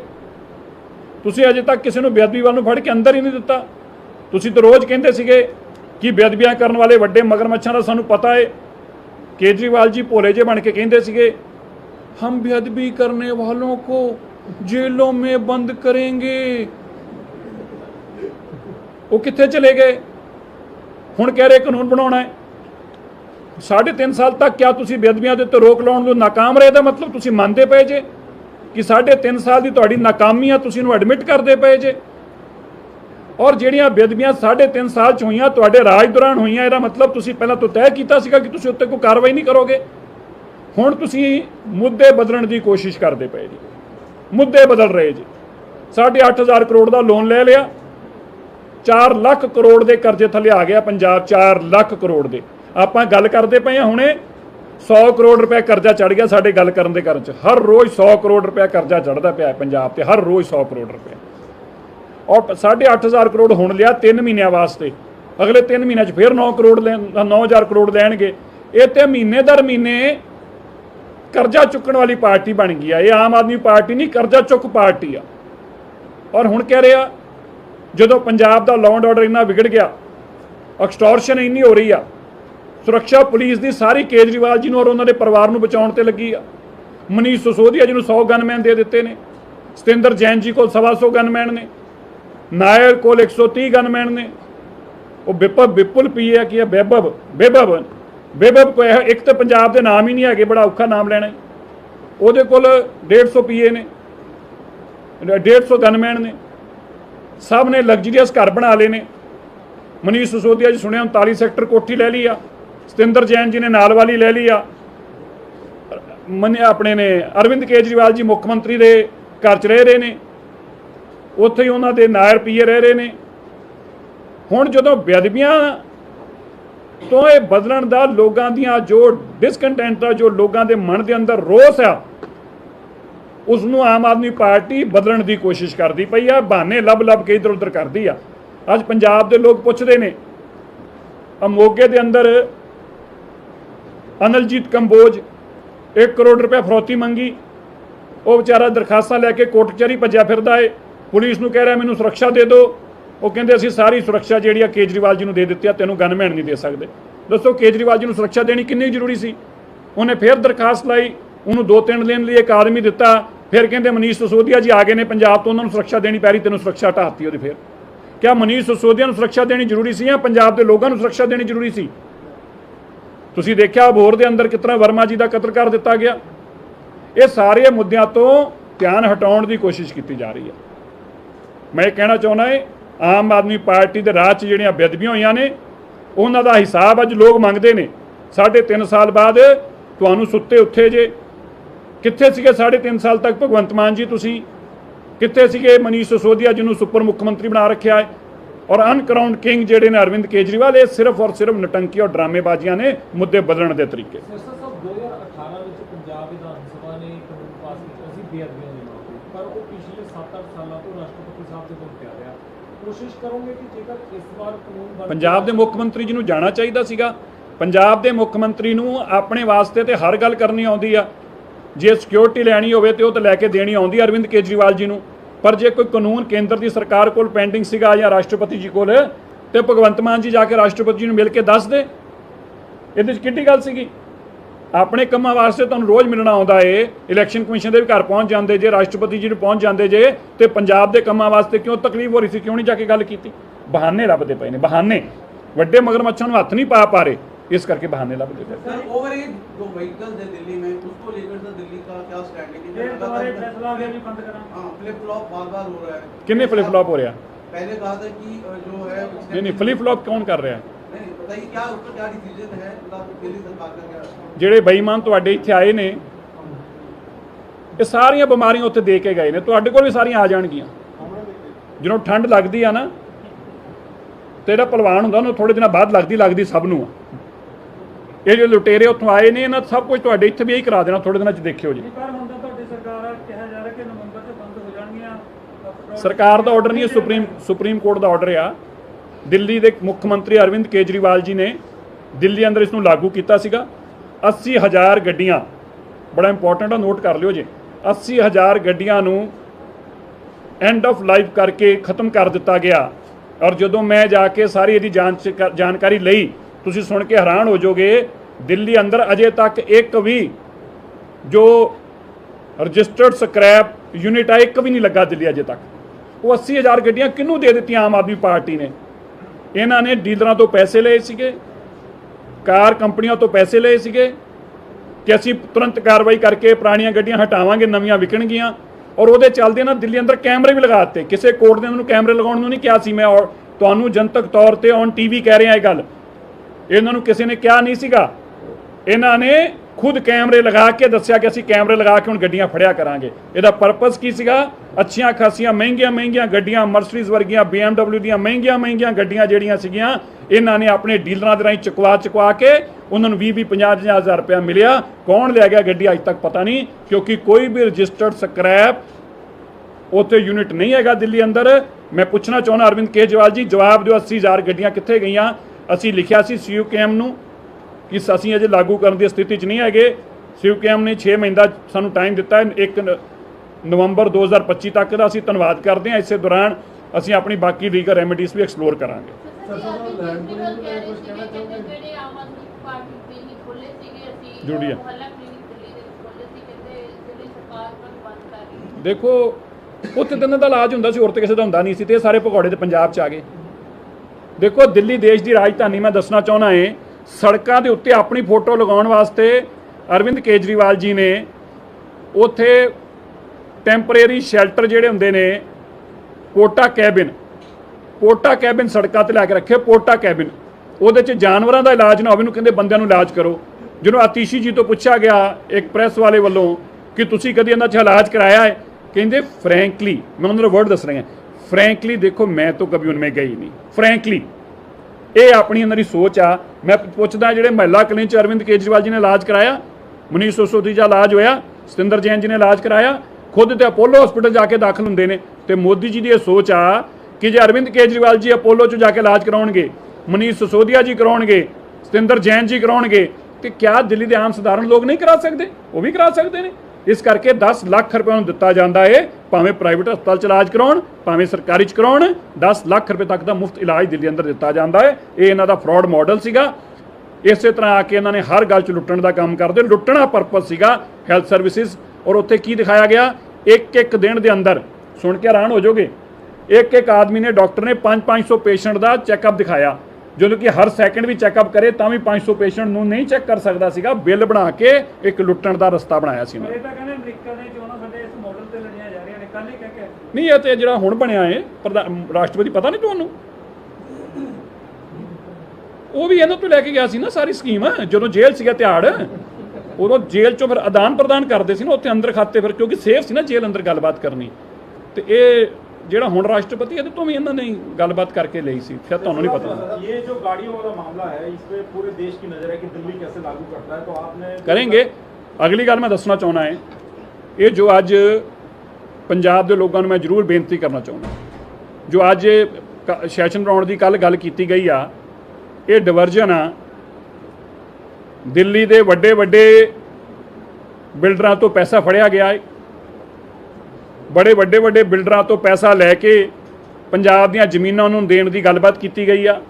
[SPEAKER 2] ਤੁਸੀਂ ਅਜੇ ਤੱਕ ਕਿਸੇ ਨੂੰ ਬੇਅਦਬੀ ਵੱਲ ਨੂੰ ਫੜ ਕੇ ਅੰਦਰ ਹੀ ਨਹੀਂ ਦਿੱਤਾ। ਤੁਸੀਂ ਤਾਂ ਰੋਜ਼ ਕਹਿੰਦੇ ਸੀਗੇ ਕਿ ਬੇਅਦਬੀਆਂ ਕਰਨ ਵਾਲੇ ਵੱਡੇ ਮਗਰਮੱਛਾਂ ਦਾ ਸਾਨੂੰ ਪਤਾ ਹੈ ਕੇਜਰੀਵਾਲ ਜੀ ਭੋਲੇ ਜੇ ਬਣ ਕੇ ਕਹਿੰਦੇ ਸੀਗੇ, ਹਮ ਬੇਅਦਬੀ ਕਰਨੇ ਵਾਲੋਂ ਕੋ ਜੇਲੋਂ ਮੇ ਬੰਦ ਕਰਾਂਗੇ। ਉਹ ਕਿੱਥੇ ਚਲੇ ਗਏ? ਹੁਣ ਕਹਿ ਰਹੇ ਕਾਨੂੰਨ ਬਣਾਉਣਾ ਹੈ। ਸਾਢੇ ਤਿੰਨ ਸਾਲ ਤੱਕ ਕਿਆ ਤੁਸੀਂ ਬੇਅਦਬੀਆਂ ਦੇ ਉੱਤੇ ਰੋਕ ਲਾਉਣ ਨੂੰ ਨਾਕਾਮ ਰਹੇ? ਦਾ ਮਤਲਬ ਤੁਸੀਂ ਮੰਨਦੇ ਪਏ ਜੇ ਕਿ ਸਾਢੇ ਤਿੰਨ ਸਾਲ ਦੀ ਤੁਹਾਡੀ ਨਾਕਾਮੀ ਆ, ਤੁਸੀਂ ਇਹਨੂੰ ਐਡਮਿਟ ਕਰਦੇ ਪਏ ਜੇ। ਔਰ ਜਿਹੜੀਆਂ ਬੇਅਦਬੀਆਂ ਸਾਢੇ ਤਿੰਨ ਸਾਲ ਚ ਹੋਈਆਂ, ਤੁਹਾਡੇ ਰਾਜ ਦੌਰਾਨ ਹੋਈਆਂ, ਇਹਦਾ ਮਤਲਬ ਤੁਸੀਂ ਪਹਿਲਾਂ ਤੋਂ ਤੈਅ ਕੀਤਾ ਸੀਗਾ ਕਿ ਤੁਸੀਂ ਉੱਤੇ ਕੋਈ ਕਾਰਵਾਈ ਨਹੀਂ ਕਰੋਗੇ। ਹੁਣ ਤੁਸੀਂ ਮੁੱਦੇ ਬਦਲਣ ਦੀ ਕੋਸ਼ਿਸ਼ ਕਰਦੇ ਪਏ ਜੀ। ਮੁੱਦੇ ਬਦਲ ਰਹੇ ਜੀ। ਸਾਢੇ ਅੱਠ ਹਜ਼ਾਰ ਕਰੋੜ ਦਾ ਲੋਨ ਲੈ ਲਿਆ। 4 ਲੱਖ ਕਰੋੜ ਦੇ ਕਰਜ਼ੇ ਥੱਲੇ ਆ ਗਿਆ ਪੰਜਾਬ 4 ਲੱਖ ਕਰੋੜ ਦੇ। ਆਪਾਂ ਗੱਲ ਕਰਦੇ ਪਏ ਹਾਂ ਹੁਣੇ 100 ਕਰੋੜ ਰੁਪਏ ਕਰਜ਼ਾ ਚੜ ਗਿਆ ਸਾਡੇ ਗੱਲ ਕਰਨ ਦੇ ਕਾਰਨ ਚ। ਹਰ ਰੋਜ਼ 100 ਕਰੋੜ ਰੁਪਏ ਕਰਜ਼ਾ ਚੜਦਾ ਪਿਆ ਪੰਜਾਬ ਤੇ, ਹਰ ਰੋਜ਼ 100 ਕਰੋੜ ਰੁਪਏ ਔਰ 8.5000 ਕਰੋੜ ਹੁਣ ਲਿਆ 3 ਮਹੀਨਿਆਂ ਵਾਸਤੇ। ਅਗਲੇ 3 ਮਹੀਨਿਆਂ 'ਚ ਫਿਰ 9 ਕਰੋੜ ਲੈਣ 9000 ਕਰੋੜ ਲੈਣਗੇ। ਇਹ ਤੇ ਮਹੀਨੇ ਦਰ ਮਹੀਨੇ ਕਰਜ਼ਾ ਚੁੱਕਣ ਵਾਲੀ ਪਾਰਟੀ ਬਣ ਗਈ ਆ। ਇਹ ਆਮ ਆਦਮੀ ਪਾਰਟੀ ਨਹੀਂ, ਕਰਜ਼ਾ ਚੁੱਕ ਪਾਰਟੀ ਆ। ਔਰ ਹੁਣ ਕਹਿ ਰਿਹਾ ਜਦੋਂ ਪੰਜਾਬ ਦਾ ਲਾਅ ਐਂਡ ਆਰਡਰ ਇੰਨਾ ਵਿਗੜ ਗਿਆ ਐਕਸਟੋਰਸ਼ਨ ਇੰਨੀ ਹੋ ਰਹੀ ਆ, ਸੁਰੱਖਿਆ ਪੁਲਿਸ ਦੀ ਸਾਰੀ ਕੇਜਰੀਵਾਲ ਜੀ ਨੂੰ ਔਰ ਉਹਨਾਂ ਦੇ ਪਰਿਵਾਰ ਨੂੰ ਬਚਾਉਣ ਤੇ ਲੱਗੀ ਆ। ਮਨੀਸ਼ ਸਿਸੋਦੀਆ ਜੀ ਨੂੰ 100 ਗਨਮੈਨ ਦੇ ਦਿੱਤੇ ਨੇ, ਸਤਿੰਦਰ ਜੈਨ ਜੀ ਕੋਲ ਸਵਾ ਸੌ ਗਨਮੈਨ ਨੇ, ਨਾਇਰ ਕੋਲ 130 ਗਨਮੈਨ ਨੇ। ਉਹ ਵਿਪਲ ਵਿਪੁਲ ਪੀਏ ਕੀ ਹੈ ਬੇਬਬ ਬੇਬਬ ਬੇਬਬ ਕੋਈ ਇੱਕ ਤਾਂ ਪੰਜਾਬ ਦੇ ਨਾਮ ਹੀ ਨਹੀਂ ਹੈਗੇ, ਬੜਾ ਔਖਾ ਨਾਮ ਲੈਣਾ। ਉਹਦੇ ਕੋਲ 150 ਪੀਏ ਨੇ 150 ਗਨਮੈਨ ਨੇ। ਸਭ ਨੇ ਲਗਜ਼ਰੀਅਸ ਘਰ ਬਣਾ ਲਏ ਨੇ। ਮਨੀਸ਼ ਸਿਸੋਦੀਆ ਜੀ ਸੁਣਿਆ 39 ਸੈਕਟਰ ਕੋਠੀ ਲੈ ਲਈ ਆ। ਸਤਿੰਦਰ ਜੈਨ ਜੀ ਨੇ ਨਾਲ ਵਾਲੀ ਲੈ ਲਈ ਆ। ਮਨੇ ਆਪਣੇ ਨੇ ਅਰਵਿੰਦ ਕੇਜਰੀਵਾਲ ਜੀ ਮੁੱਖ ਮੰਤਰੀ ਦੇ ਘਰ 'ਚ ਰਹਿ ਰਹੇ ਨੇ। ਉੱਥੇ ਹੀ ਉਹਨਾਂ ਦੇ ਨਾਇਰ ਪੀਏ ਰਹਿ ਰਹੇ ਨੇ। ਹੁਣ ਜਦੋਂ ਬੇਅਦਬੀਆਂ ਤੋਂ ਇਹ ਬਦਲਣ ਦਾ ਲੋਕਾਂ ਦੀਆਂ ਜੋ ਡਿਸਕੰਟੈਂਟ ਆ, ਜੋ ਲੋਕਾਂ ਦੇ ਮਨ ਦੇ ਅੰਦਰ ਰੋਸ ਆ ਉਸ ਨੂੰ ਆਮ ਆਦਮੀ ਪਾਰਟੀ ਬਦਲਣ ਦੀ ਕੋਸ਼ਿਸ਼ ਕਰਦੀ ਪਈ ਆ, ਬਹਾਨੇ ਲੱਭ ਲੱਭ ਕੇ ਇਧਰ ਉਧਰ ਕਰਦੀ ਆ। ਅੱਜ ਪੰਜਾਬ ਦੇ ਲੋਕ ਪੁੱਛਦੇ ਨੇ ਅਮੋਗੇ ਦੇ ਅੰਦਰ ਅਨਲਜੀਤ ਕੰਬੋਜ 1 ਕਰੋੜ ਰੁਪਏ ਫਰੋਤੀ ਮੰਗੀ, ਉਹ ਵਿਚਾਰਾ ਦਰਖਾਸਤਾਂ ਲੈ ਕੇ ਕੋਰਟ ਕਚਹਿਰੀ ਭੱਜਿਆ ਫਿਰਦਾ ਏ, ਪੁਲਿਸ ਨੂੰ ਕਹਿ ਰਿਹਾ, ਮੈਨੂੰ ਸੁਰੱਖਿਆ ਦੇ ਦਿਓ। ਉਹ ਕਹਿੰਦੇ, ਅਸੀਂ ਸਾਰੀ ਸੁਰੱਖਿਆ ਜਿਹੜੀ ਆ ਕੇਜਰੀਵਾਲ ਜੀ ਨੂੰ ਦੇ ਦਿੱਤੀ ਆ, ਤੈਨੂੰ ਗਨਮੈਨ ਨਹੀਂ ਦੇ ਸਕਦੇ। ਦੱਸੋ, ਕੇਜਰੀਵਾਲ ਜੀ ਨੂੰ ਸੁਰੱਖਿਆ ਦੇਣੀ ਕਿੰਨੀ ਜ਼ਰੂਰੀ ਸੀ? ਉਹਨੇ ਫਿਰ ਦਰਖਾਸਤ ਲਾਈ ਉਹਨੂੰ ਦੋ ਤਿੰਨ ਦਿਨ ਲਈ ਇੱਕ ਆਦਮੀ ਦਿੱਤਾ, ਫਿਰ ਕਹਿੰਦੇ ਮਨੀਸ਼ ਸਸੋਦੀਆ ਜੀ ਆ ਗਏ ਨੇ ਪੰਜਾਬ ਤੋਂ, ਉਹਨਾਂ ਨੂੰ ਸੁਰੱਖਿਆ ਦੇਣੀ ਪੈ ਰਹੀ, ਤੈਨੂੰ ਸੁਰੱਖਿਆ ਹਟਾਤੀ ਉਹਦੀ ਫਿਰ। ਕਿਆ ਮਨੀਸ਼ ਸਸੋਦੀਆ ਨੂੰ ਸੁਰੱਖਿਆ ਦੇਣੀ ਜ਼ਰੂਰੀ ਸੀ ਜਾਂ ਪੰਜਾਬ ਦੇ ਲੋਕਾਂ ਨੂੰ ਸੁਰੱਖਿਆ ਦੇਣੀ ਜ਼ਰੂਰੀ ਸੀ? ਤੁਸੀਂ ਦੇਖਿਆ ਅਬੋਹਰ ਦੇ ਅੰਦਰ ਕਿਤਨਾ ਵਰਮਾ ਜੀ ਦਾ ਕਤਲ ਕਰ ਦਿੱਤਾ ਗਿਆ? ਇਹ ਸਾਰੇ ਮੁੱਦਿਆਂ ਤੋਂ ਧਿਆਨ ਹਟਾਉਣ ਦੀ ਕੋਸ਼ਿਸ਼ ਕੀਤੀ ਜਾ ਰਹੀ ਹੈ। ਮੈਂ ਇਹ ਕਹਿਣਾ ਚਾਹੁੰਦਾ ਹੈ, ਆਮ ਆਦਮੀ ਪਾਰਟੀ ਦੇ ਰਾਜ 'ਚ ਜਿਹੜੀਆਂ ਬੇਦਬੀਆਂ ਹੋਈਆਂ ਨੇ, ਉਹਨਾਂ ਦਾ ਹਿਸਾਬ ਅੱਜ ਲੋਕ ਮੰਗਦੇ ਨੇ। ਸਾਢੇ ਤਿੰਨ ਸਾਲ ਬਾਅਦ ਤੁਹਾਨੂੰ ਸੁੱਤੇ ਉੱਥੇ ਜੇ ਕਿੱਥੇ ਸੀਗੇ ਸਾਢੇ ਤਿੰਨ ਸਾਲ ਤੱਕ? ਭਗਵੰਤ ਮਾਨ ਜੀ ਤੁਸੀਂ ਕਿੱਥੇ ਸੀਗੇ? ਮਨੀਸ਼ ਸਿਸੋਦੀਆ ਜਿਹਨੂੰ ਸੁਪਰ ਮੁੱਖ ਮੰਤਰੀ ਬਣਾ ਰੱਖਿਆ ਹੈ। ਔਰ ਅਨਕਰਾਊਂਡ ਕਿੰਗ ਜਿਹੜੇ ਨੇ ਅਰਵਿੰਦ ਕੇਜਰੀਵਾਲ ਇਹ ਸਿਰਫ ਔਰ ਸਿਰਫ ਨਟੰਕੀ ਔਰ ਡਰਾਮੇਬਾਜ਼ੀਆਂ ਨੇ ਮੁੱਦੇ ਬਦਲਣ ਦੇ ਤਰੀਕੇ।
[SPEAKER 4] ਸਿਰਸਾ ਸਾਹਿਬ 2018 ਵਿੱਚ ਪੰਜਾਬ ਵਿਧਾਨ ਸਭਾ ਨੇ ਕਾਨੂੰਨ ਪਾਸ ਕੀਤਾ ਸੀ ਬੇਅਦਬੀਆਂ ਦੇ ਨਾਂ ਤੇ ਪਰ ਉਹ ਪਿਛਲੇ 7-8 ਸਾਲਾਂ ਤੋਂ ਰਾਸ਼ਟਰਪਤੀ ਸਾਹਿਬ ਦੇ ਕੋਲ ਪਿਆ ਰਿਹਾ। ਕੋਸ਼ਿਸ਼ ਕਰੋਗੇ ਕਿ ਜੇਕਰ ਇਸ ਵਾਰ ਕਾਨੂੰਨ ਬਣ
[SPEAKER 2] ਪੰਜਾਬ ਦੇ ਮੁੱਖ ਮੰਤਰੀ ਜੀ ਨੂੰ ਜਾਣਾ ਚਾਹੀਦਾ ਸੀਗਾ। ਪੰਜਾਬ ਦੇ ਮੁੱਖ ਮੰਤਰੀ ਨੂੰ ਆਪਣੇ ਵਾਸਤੇ ਤੇ ਹਰ ਗੱਲ ਕਰਨੀ ਆਉਂਦੀ ਆ। ਜੇ ਸਿਕਿਉਰਿਟੀ ਲੈਣੀ ਹੋਵੇ ਤੇ ਉਹ ਤਾਂ ਲੈ ਕੇ ਦੇਣੀ ਆਉਂਦੀ ਅਰਵਿੰਦ ਕੇਜਰੀਵਾਲ ਜੀ ਨੂੰ। ਪਰ ਜੇ ਕੋਈ ਕਾਨੂੰਨ ਕੇਂਦਰ ਦੀ ਸਰਕਾਰ ਕੋਲ ਪੈਂਡਿੰਗ ਸੀਗਾ ਜਾਂ ਰਾਸ਼ਟਰਪਤੀ ਜੀ ਕੋਲ, ਤੇ ਭਗਵੰਤ ਮਾਨ ਜੀ ਜਾ ਕੇ ਰਾਸ਼ਟਰਪਤੀ ਜੀ ਨੂੰ ਮਿਲ ਕੇ ਦੱਸ ਦੇ। ਇਹਦੇ 'ਚ ਕਿੱਡੀ ਗੱਲ ਸੀਗੀ? ਆਪਣੇ ਕੰਮਾਂ ਵਾਸਤੇ ਤੁਹਾਨੂੰ ਰੋਜ਼ ਮਿਲਣਾ ਆਉਂਦਾ ਏ। ਇਲੈਕਸ਼ਨ ਕਮਿਸ਼ਨ ਦੇ ਵੀ ਘਰ ਪਹੁੰਚ ਜਾਂਦੇ ਜੇ, ਰਾਸ਼ਟਰਪਤੀ ਜੀ ਨੂੰ ਪਹੁੰਚ ਜਾਂਦੇ ਜੇ, ਤੇ ਪੰਜਾਬ ਦੇ ਕੰਮਾਂ ਵਾਸਤੇ ਕਿਉਂ ਤਕਲੀਫ ਹੋ ਰਹੀ ਸੀ? ਕਿਉਂ ਨਹੀਂ ਜਾ ਕੇ ਗੱਲ ਕੀਤੀ? ਬਹਾਨੇ ਲੱਭਦੇ ਪਏ ਨੇ, ਬਹਾਨੇ। ਵੱਡੇ ਮਗਰਮੱਛਾਂ ਨੂੰ ਹੱਥ ਨਹੀਂ ਪਾ ਪਾ ਰਹੇ। इस करके बहाने ला
[SPEAKER 5] देते हैं ओवरेज जो व्हीकल है दिल्ली में उसको लेकर सर दिल्ली का क्या स्ट्रैटेजी है फ्लिप फ्लॉप बार बार हो रहा है
[SPEAKER 2] कितने फ्लिप फ्लॉप हो रहा है
[SPEAKER 5] पहले कहा था कि जो है नहीं नहीं फ्लिप फ्लॉप कौन कर रहा है
[SPEAKER 2] ਜਿਹੜੇ ਬੇਈਮਾਨ ਤੁਹਾਡੇ ਇੱਥੇ ਆਏ ਨੇ ਇਹ ਸਾਰੀਆਂ ਬਿਮਾਰੀਆਂ ਉੱਥੇ ਦੇ ਕੇ ਗਏ ਨੇ ਤੁਹਾਡੇ ਕੋਲ ਵੀ ਸਾਰੀਆਂ ਆ ਜਾਣਗੀਆਂ ਜਦੋਂ ਠੰਡ ਲੱਗਦੀ ਆ ਨਾ ਤੇਰਾ ਪਹਿਲਵਾਨ ਹੁੰਦਾ ਉਹਨੂੰ ਥੋੜੇ ਦਿਨਾਂ ਬਾਅਦ ਲੱਗਦੀ ਲੱਗਦੀ ਸਭ ਨੂੰ ਆ ਇਹ ਜੋ ਲੁਟੇਰੇ ਉੱਥੋਂ ਆਏ ਨੇ ਇਹਨਾਂ ਸਭ ਕੁਝ ਤੁਹਾਡੇ ਇੱਥੇ ਵੀ ਇਹੀ ਕਰਾ ਦੇਣਾ ਥੋੜੇ ਦਿਨਾਂ 'ਚ ਦੇਖਿਓ ਜੀ।
[SPEAKER 3] ਨਹੀਂ ਪਰ ਹੁਣ ਤਾਂ ਤੁਹਾਡੀ ਸਰਕਾਰ ਆ? ਕਿਹਾ ਜਾ ਰਿਹਾ ਕਿ ਨਵੰਬਰ 'ਚ ਬੰਦ ਹੋ ਜਾਣਗੀਆਂ। ਅ, ਪੈਟਰੋਲ-
[SPEAKER 2] ਸਰਕਾਰ ਦਾ ਆਰਡਰ ਨਹੀਂ ਹੈ ਸੁਪਰੀਮ ਸੁਪਰੀਮ ਕੋਰਟ ਦਾ ਆਰਡਰ ਆ। ਦਿੱਲੀ ਦੇ ਮੁੱਖ ਮੰਤਰੀ ਅਰਵਿੰਦ ਕੇਜਰੀਵਾਲ ਜੀ ਨੇ ਦਿੱਲੀ ਅੰਦਰ ਇਸ ਨੂੰ ਲਾਗੂ ਕੀਤਾ ਸੀਗਾ। 80000 ਗੱਡੀਆਂ ਬੜਾ ਇੰਪੋਰਟੈਂਟ ਆ ਨੋਟ ਕਰ ਲਿਓ ਜੀ। 80000 ਗੱਡੀਆਂ ਨੂੰ ਐਂਡ ਆਫ ਲਾਈਫ ਕਰਕੇ ਖਤਮ ਕਰ ਦਿੱਤਾ ਗਿਆ। ਔਰ ਜਦੋਂ ਮੈਂ ਜਾ ਕੇ ਸਾਰੀ ਇਹਦੀ ਜਾਂਚ ਕਰ- ਜਾਣਕਾਰੀ ਲਈ ਤੁਸੀਂ ਸੁਣ ਕੇ ਹੈਰਾਨ ਹੋ ਜਾਓਗੇ, ਦਿੱਲੀ ਅੰਦਰ ਅਜੇ ਤੱਕ ਇੱਕ ਵੀ ਜੋ ਰਜਿਸਟਰਡ ਸਕ੍ਰੈਪ ਯੂਨਿਟ ਆ, ਇੱਕ ਵੀ ਨਹੀਂ ਲੱਗਾ ਦਿੱਲੀ ਅਜੇ ਤੱਕ। ਉਹ 80000 ਗੱਡੀਆਂ ਕਿਹਨੂੰ ਦੇ ਦਿੱਤੀਆਂ ਆਮ ਆਦਮੀ ਪਾਰਟੀ ਨੇ? ਇਹਨਾਂ ਨੇ ਡੀਲਰਾਂ ਤੋਂ ਪੈਸੇ ਲਏ ਸੀਗੇ, ਕਾਰ ਕੰਪਨੀਆਂ ਤੋਂ ਪੈਸੇ ਲਏ ਸੀਗੇ ਕਿ ਅਸੀਂ ਤੁਰੰਤ ਕਾਰਵਾਈ ਕਰਕੇ ਪੁਰਾਣੀਆਂ ਗੱਡੀਆਂ ਹਟਾਵਾਂਗੇ, ਨਵੀਆਂ ਵਿਕਣਗੀਆਂ। ਔਰ ਉਹਦੇ ਚੱਲਦੇ ਨਾ ਦਿੱਲੀ ਅੰਦਰ ਕੈਮਰੇ ਵੀ ਲਗਾ ਦਿੱਤੇ। ਕਿਸੇ ਕੋਰਟ ਨੇ ਉਹਨਾਂ ਨੂੰ ਕੈਮਰੇ ਲਗਾਉਣ ਨੂੰ ਨਹੀਂ ਕਿਹਾ ਸੀ, ਮੈਂ ਔਰ ਤੁਹਾਨੂੰ ਜਨਤਕ ਤੌਰ ਤੇ ਔਨ ਟੀਵੀ ਕਹਿ ਰਿਹਾ ਇਹ ਗੱਲ। ਇਹਨਾਂ ਨੂੰ ਕਿਸੇ ਨੇ ਕਿਹਾ ਨਹੀਂ ਸੀਗਾ। ਇਹਨਾਂ ਨੇ ਖੁਦ ਕੈਮਰੇ ਲਗਾ ਕੇ ਦੱਸਿਆ ਕਿ ਅਸੀਂ ਕੈਮਰੇ ਲਗਾ ਕੇ ਹੁਣ ਗੱਡੀਆਂ ਫੜਿਆ ਕਰਾਂਗੇ। ਇਹਦਾ ਪਰਪਸ ਕੀ ਸੀਗਾ? ਅੱਛੀਆਂ ਖਾਸੀਆਂ, ਮਹਿੰਗੀਆਂ ਮਹਿੰਗੀਆਂ ਗੱਡੀਆਂ ਮਰਸੀਡੀਜ਼ ਵਰਗੀਆਂ, BMW ਦੀਆਂ ਮਹਿੰਗੀਆਂ ਮਹਿੰਗੀਆਂ ਗੱਡੀਆਂ ਜਿਹੜੀਆਂ ਸੀਗੀਆਂ, ਇਹਨਾਂ ਨੇ ਆਪਣੇ ਡੀਲਰਾਂ ਦੇ ਰਾਹੀਂ ਚੁਕਵਾ ਚੁਕਵਾ ਕੇ ਉਹਨਾਂ ਨੂੰ 20 20 50 ਹਜ਼ਾਰ ਰੁਪਇਆ ਮਿਲਿਆ। ਕੌਣ ਲੈ ਗਿਆ ਗੱਡੀ ਅੱਜ ਤੱਕ ਪਤਾ ਨਹੀਂ, ਕਿਉਂਕਿ ਕੋਈ ਵੀ ਰਜਿਸਟਰਡ ਸਕ੍ਰੈਪ ਉੱਥੇ ਯੂਨਿਟ ਨਹੀਂ ਹੈਗਾ ਦਿੱਲੀ ਅੰਦਰ। ਮੈਂ ਪੁੱਛਣਾ ਚਾਹੁੰਦਾ ਅਰਵਿੰਦ ਕੇਜਰੀਵਾਲ ਜੀ, ਜਵਾਬ ਦਿਓ 80000 ਗੱਡੀਆਂ ਕਿੱਥੇ ਗਈਆਂ? ਅਸੀਂ ਲਿਖਿਆ ਸੀ ਸੀਯੂਕੇਐਮ ਨੂੰ ਕਿ ਅਸੀਂ ਅਜੇ ਲਾਗੂ ਕਰਨ ਦੀ ਸਥਿਤੀ 'ਚ ਨਹੀਂ ਹੈਗੇ ਸੀਯੂਕੇਐਮ ਨੇ 6 ਮਹੀਨਾ ਸਾਨੂੰ ਟਾਈਮ ਦਿੱਤਾ ਹੈ 1 ਨਵੰਬਰ 2025 ਤੱਕ ਦਾ ਅਸੀਂ ਧੰਨਵਾਦ ਕਰਦੇ ਹਾਂ ਇਸੇ ਦੌਰਾਨ ਅਸੀਂ ਆਪਣੀ ਬਾਕੀ ਲੀਗਲ ਰੈਮੇਡੀਜ਼ ਵੀ ਐਕਸਪਲੋਰ ਕਰਾਂਗੇ
[SPEAKER 6] ਜੁੜੀਆ
[SPEAKER 2] ਦੇਖੋ ਉੱਥੇ ਤਾਂ ਦਾ ਇਲਾਜ ਹੁੰਦਾ ਸੀ ਹੋਰ ਤੇ ਕਿਸੇ ਦਾ ਹੁੰਦਾ ਨਹੀਂ ਸੀ ਤੇ ਸਾਰੇ ਭਗੌੜੇ ਤੇ ਪੰਜਾਬ 'ਚ ਆ ਗਏ ਦੇਖੋ ਦਿੱਲੀ ਦੇਸ਼ ਦੀ ਰਾਜਧਾਨੀ ਮੈਂ ਦੱਸਣਾ ਚਾਹੁੰਦਾ ਏ ਸੜਕਾਂ ਦੇ ਉੱਤੇ ਆਪਣੀ ਫੋਟੋ ਲਗਾਉਣ ਵਾਸਤੇ ਅਰਵਿੰਦ ਕੇਜਰੀਵਾਲ ਜੀ ਨੇ ਉੱਥੇ ਟੈਂਪਰੇਰੀ ਸ਼ੈਲਟਰ ਜਿਹੜੇ ਹੁੰਦੇ ਨੇ ਪੋਟਾ ਕੈਬਿਨ ਪੋਟਾ ਕੈਬਿਨ ਸੜਕਾਂ ਤੇ ਲਾ ਕੇ ਰੱਖੇ ਪੋਟਾ ਕੈਬਿਨ ਉਹਦੇ 'ਚ ਜਾਨਵਰਾਂ ਦਾ ਇਲਾਜ ਨਾ ਹੋਵੇ ਨੂੰ ਕਹਿੰਦੇ ਬੰਦਿਆਂ ਨੂੰ ਇਲਾਜ ਕਰੋ। ਜਦੋਂ ਆਤੀਸ਼ੀ ਜੀ ਤੋਂ ਪੁੱਛਿਆ ਗਿਆ, ਇੱਕ ਪ੍ਰੈਸ ਵਾਲੇ ਵੱਲੋਂ, ਕਿ ਤੁਸੀਂ ਕਦੀ ਇਹਨਾਂ 'ਚ ਇਲਾਜ ਕਰਾਇਆ ਹੈ? ਕਹਿੰਦੇ ਫ੍ਰੈਂਕਲੀ ਮੈਂ ਉਹਨਾਂ ਦਾ ਵਰਡ ਦੱਸ ਰਿਹਾ ਫ੍ਰੈਂਕਲੀ ਦੇਖੋ, ਮੈਂ ਤਾਂ ਕभी ਉਨਮੇ ਗਈ ਨਹੀਂ। ਫ੍ਰੈਂਕਲੀ ਇਹ ਆਪਣੀ ਅੰਦਰ ਹੀ ਸੋਚ ਆ। ਮੈਂ ਪੁੱਛਦਾ ਜਿਹੜੇ ਮਹਿਲਾ ਕਲੀਨਿਕ ਚ ਅਰਵਿੰਦ ਕੇਜਰੀਵਾਲ ਜੀ ਨੇ ਇਲਾਜ ਕਰਾਇਆ, ਮਨੀਸ਼ ਸਿਸੋਦੀਆ ਇਲਾਜ ਹੋਇਆ, ਸਤਿੰਦਰ ਜੈਨ ਜੀ ਨੇ ਇਲਾਜ ਕਰਾਇਆ, ਖੁਦ ਤੇ ਅਪੋਲੋ ਹਸਪੀਟਲ ਜਾ ਕੇ ਦਾਖਲ ਹੁੰਦੇ ਨੇ। ਤੇ ਮੋਦੀ ਜੀ ਦੀ ਇਹ ਸੋਚ ਆ ਕਿ ਜੇ ਅਰਵਿੰਦ ਕੇਜਰੀਵਾਲ ਜੀ ਅਪੋਲੋ ਚ ਜਾ ਕੇ ਇਲਾਜ ਕਰਾਉਣਗੇ, ਮਨੀਸ਼ ਸਸੋਦੀਆ ਜੀ ਕਰਾਉਣਗੇ, ਸਤਿੰਦਰ ਜੈਨ ਜੀ ਕਰਾਉਣਗੇ, ਤੇ ਕਿਆ ਦਿੱਲੀ ਦੇ ਆਮ ਸਧਾਰਨ ਲੋਕ ਨਹੀਂ ਕਰਾ ਸਕਦੇ? ਉਹ ਵੀ ਕਰਾ ਸਕਦੇ ਨੇ। ਇਸ ਕਰਕੇ 10 ਲੱਖ ਰੁਪਏ ਨੂੰ ਦਿੱਤਾ ਜਾਂਦਾ ਹੈ ਭਾਵੇਂ ਪ੍ਰਾਈਵੇਟ ਹਸਪਤਾਲ ਚ ਇਲਾਜ ਕਰਾਉਣ, ਭਾਵੇਂ ਸਰਕਾਰੀ ਚ ਕਰਾਉਣ 10 ਲੱਖ ਰੁਪਏ ਤੱਕ ਦਾ ਮੁਫਤ ਇਲਾਜ ਦਿੱਲੀ ਅੰਦਰ ਦਿੱਤਾ ਜਾਂਦਾ ਹੈ। ਇਹ ਇਹਨਾਂ ਦਾ ਫਰਾਡ ਮਾਡਲ ਸੀਗਾ। ਇਸੇ ਤਰ੍ਹਾਂ ਆ ਕੇ ਇਹਨਾਂ ਨੇ ਹਰ ਗੱਲ ਚ ਲੁੱਟਣ ਦਾ ਕੰਮ ਕਰਦੇ। ਲੁੱਟਣਾ ਪਰਪਸ ਸੀਗਾ ਹੈਲਥ ਸਰਵਿਸਿਜ਼ ਔਰ ਉੱਥੇ ਕੀ ਦਿਖਾਇਆ ਗਿਆ? ਇੱਕ ਇੱਕ ਦਿਨ ਦੇ ਅੰਦਰ। ਸੁਣ ਕੇ ਹੈਰਾਨ ਹੋ ਜਾਓਗੇ। ਇੱਕ ਇੱਕ ਆਦਮੀ ਨੇ ਡਾਕਟਰ ਨੇ 5-500 ਪੇਸ਼ੈਂਟ ਦਾ ਚੈੱਕਅਪ ਦਿਖਾਇਆ। ਜਦੋਂ ਕਿ ਹਰ ਸੈਕਿੰਡ ਵੀ ਚੈੱਕਅਪ ਕਰੇ ਤਾਂ ਵੀ 500 ਪੇਸ਼ੈਂਟ ਨੂੰ ਨਹੀਂ ਚੈੱਕ ਕਰ ਸਕਦਾ ਸੀਗਾ। ਬਿੱਲ ਬਣਾ ਕੇ ਇੱਕ ਲੁੱਟਣ ਦਾ ਰਸਤਾ ਬਣਾਇਆ ਸੀ ਉਹਨਾਂ ਨੇ।
[SPEAKER 3] ਇਹ ਤਾਂ ਕਹਿੰਦੇ ਅਮਰੀਕਾ ਨੇ ਚੋਣਾਂ ਸਾਡੇ ਇਸ ਮਾਡਲ ਤੇ ਲੜੀਆਂ
[SPEAKER 2] ਨਹੀਂ ਇਹ ਤੇ ਜਿਹੜਾ ਹੁਣ ਬਣਿਆ ਹੈ ਰਾਸ਼ਟਰਪਤੀ ਪਤਾ ਨਹੀਂ ਤੁਹਾਨੂੰ? ਉਹ ਵੀ ਇਹਨਾਂ ਤੋਂ ਲੈ ਕੇ ਗਿਆ ਸੀ ਨਾ ਸਾਰੀ ਸਕੀਮ ਜਦੋਂ ਜੇਲ੍ਹ ਸੀਗਾ ਤਿਹਾੜ ਉਦੋਂ ਜੇਲ੍ਹ ਚੋਂ ਫਿਰ ਆਦਾਨ ਪ੍ਰਦਾਨ ਕਰਦੇ ਸੀ ਨਾ ਉੱਥੇ ਅੰਦਰ ਖਾਤੇ ਫਿਰ ਕਿਉਂਕਿ ਸੇਫ ਸੀ ਨਾ ਜੇਲ੍ਹ ਅੰਦਰ ਗੱਲਬਾਤ ਕਰਨੀ। ਤੇ ਇਹ ਜਿਹੜਾ ਹੁਣ ਰਾਸ਼ਟਰਪਤੀ ਇਹਦੇ ਤੋਂ ਵੀ ਇਹਨਾਂ ਨੇ ਗੱਲਬਾਤ ਕਰਕੇ ਲਈ ਸੀ। ਫਿਰ ਤੁਹਾਨੂੰ ਨਹੀਂ ਪਤਾ।
[SPEAKER 7] ਇਹ ਜੋ ਗਾੜੀਆਂ ਵਾਲਾ ਮਾਮਲਾ ਹੈ ਇਸ ਤੇ ਪੂਰੇ ਦੇਸ਼ ਦੀ ਨਜ਼ਰ ਹੈ ਕਿ ਦਿੱਲੀ ਕਿਵੇਂ ਲਾਗੂ ਕਰਦਾ ਹੈ ਤਾਂ ਆਪਨੇ
[SPEAKER 2] ਕਰਾਂਗੇ। ਅਗਲੀ ਗੱਲ ਮੈਂ ਦੱਸਣਾ ਚਾਹੁੰਦਾ ਹੈ। ਇਹ ਜੋ ਅੱਜ ਪੰਜਾਬ ਦੇ ਲੋਕਾਂ ਨੂੰ ਮੈਂ ਜ਼ਰੂਰ ਬੇਨਤੀ ਕਰਨਾ ਚਾਹੁੰਦਾ ਜੋ ਅੱਜ ਸੈਸ਼ਨ ਬਣਾਉਣ ਦੀ ਕੱਲ ਗੱਲ ਕੀਤੀ ਗਈ ਆ ਇਹ ਡਿਵਰਜਨ ਆ ਦਿੱਲੀ ਦੇ ਵੱਡੇ ਵੱਡੇ ਬਿਲਡਰਾਂ ਤੋਂ ਪੈਸਾ ਫੜਿਆ ਗਿਆ ਹੈ ਬੜੇ ਵੱਡੇ ਵੱਡੇ ਬਿਲਡਰਾਂ ਤੋਂ ਪੈਸਾ ਲੈ ਕੇ ਪੰਜਾਬ ਦੀਆਂ ਜ਼ਮੀਨਾਂ ਨੂੰ ਦੇਣ ਦੀ ਗੱਲਬਾਤ ਕੀਤੀ ਗਈ ਆ।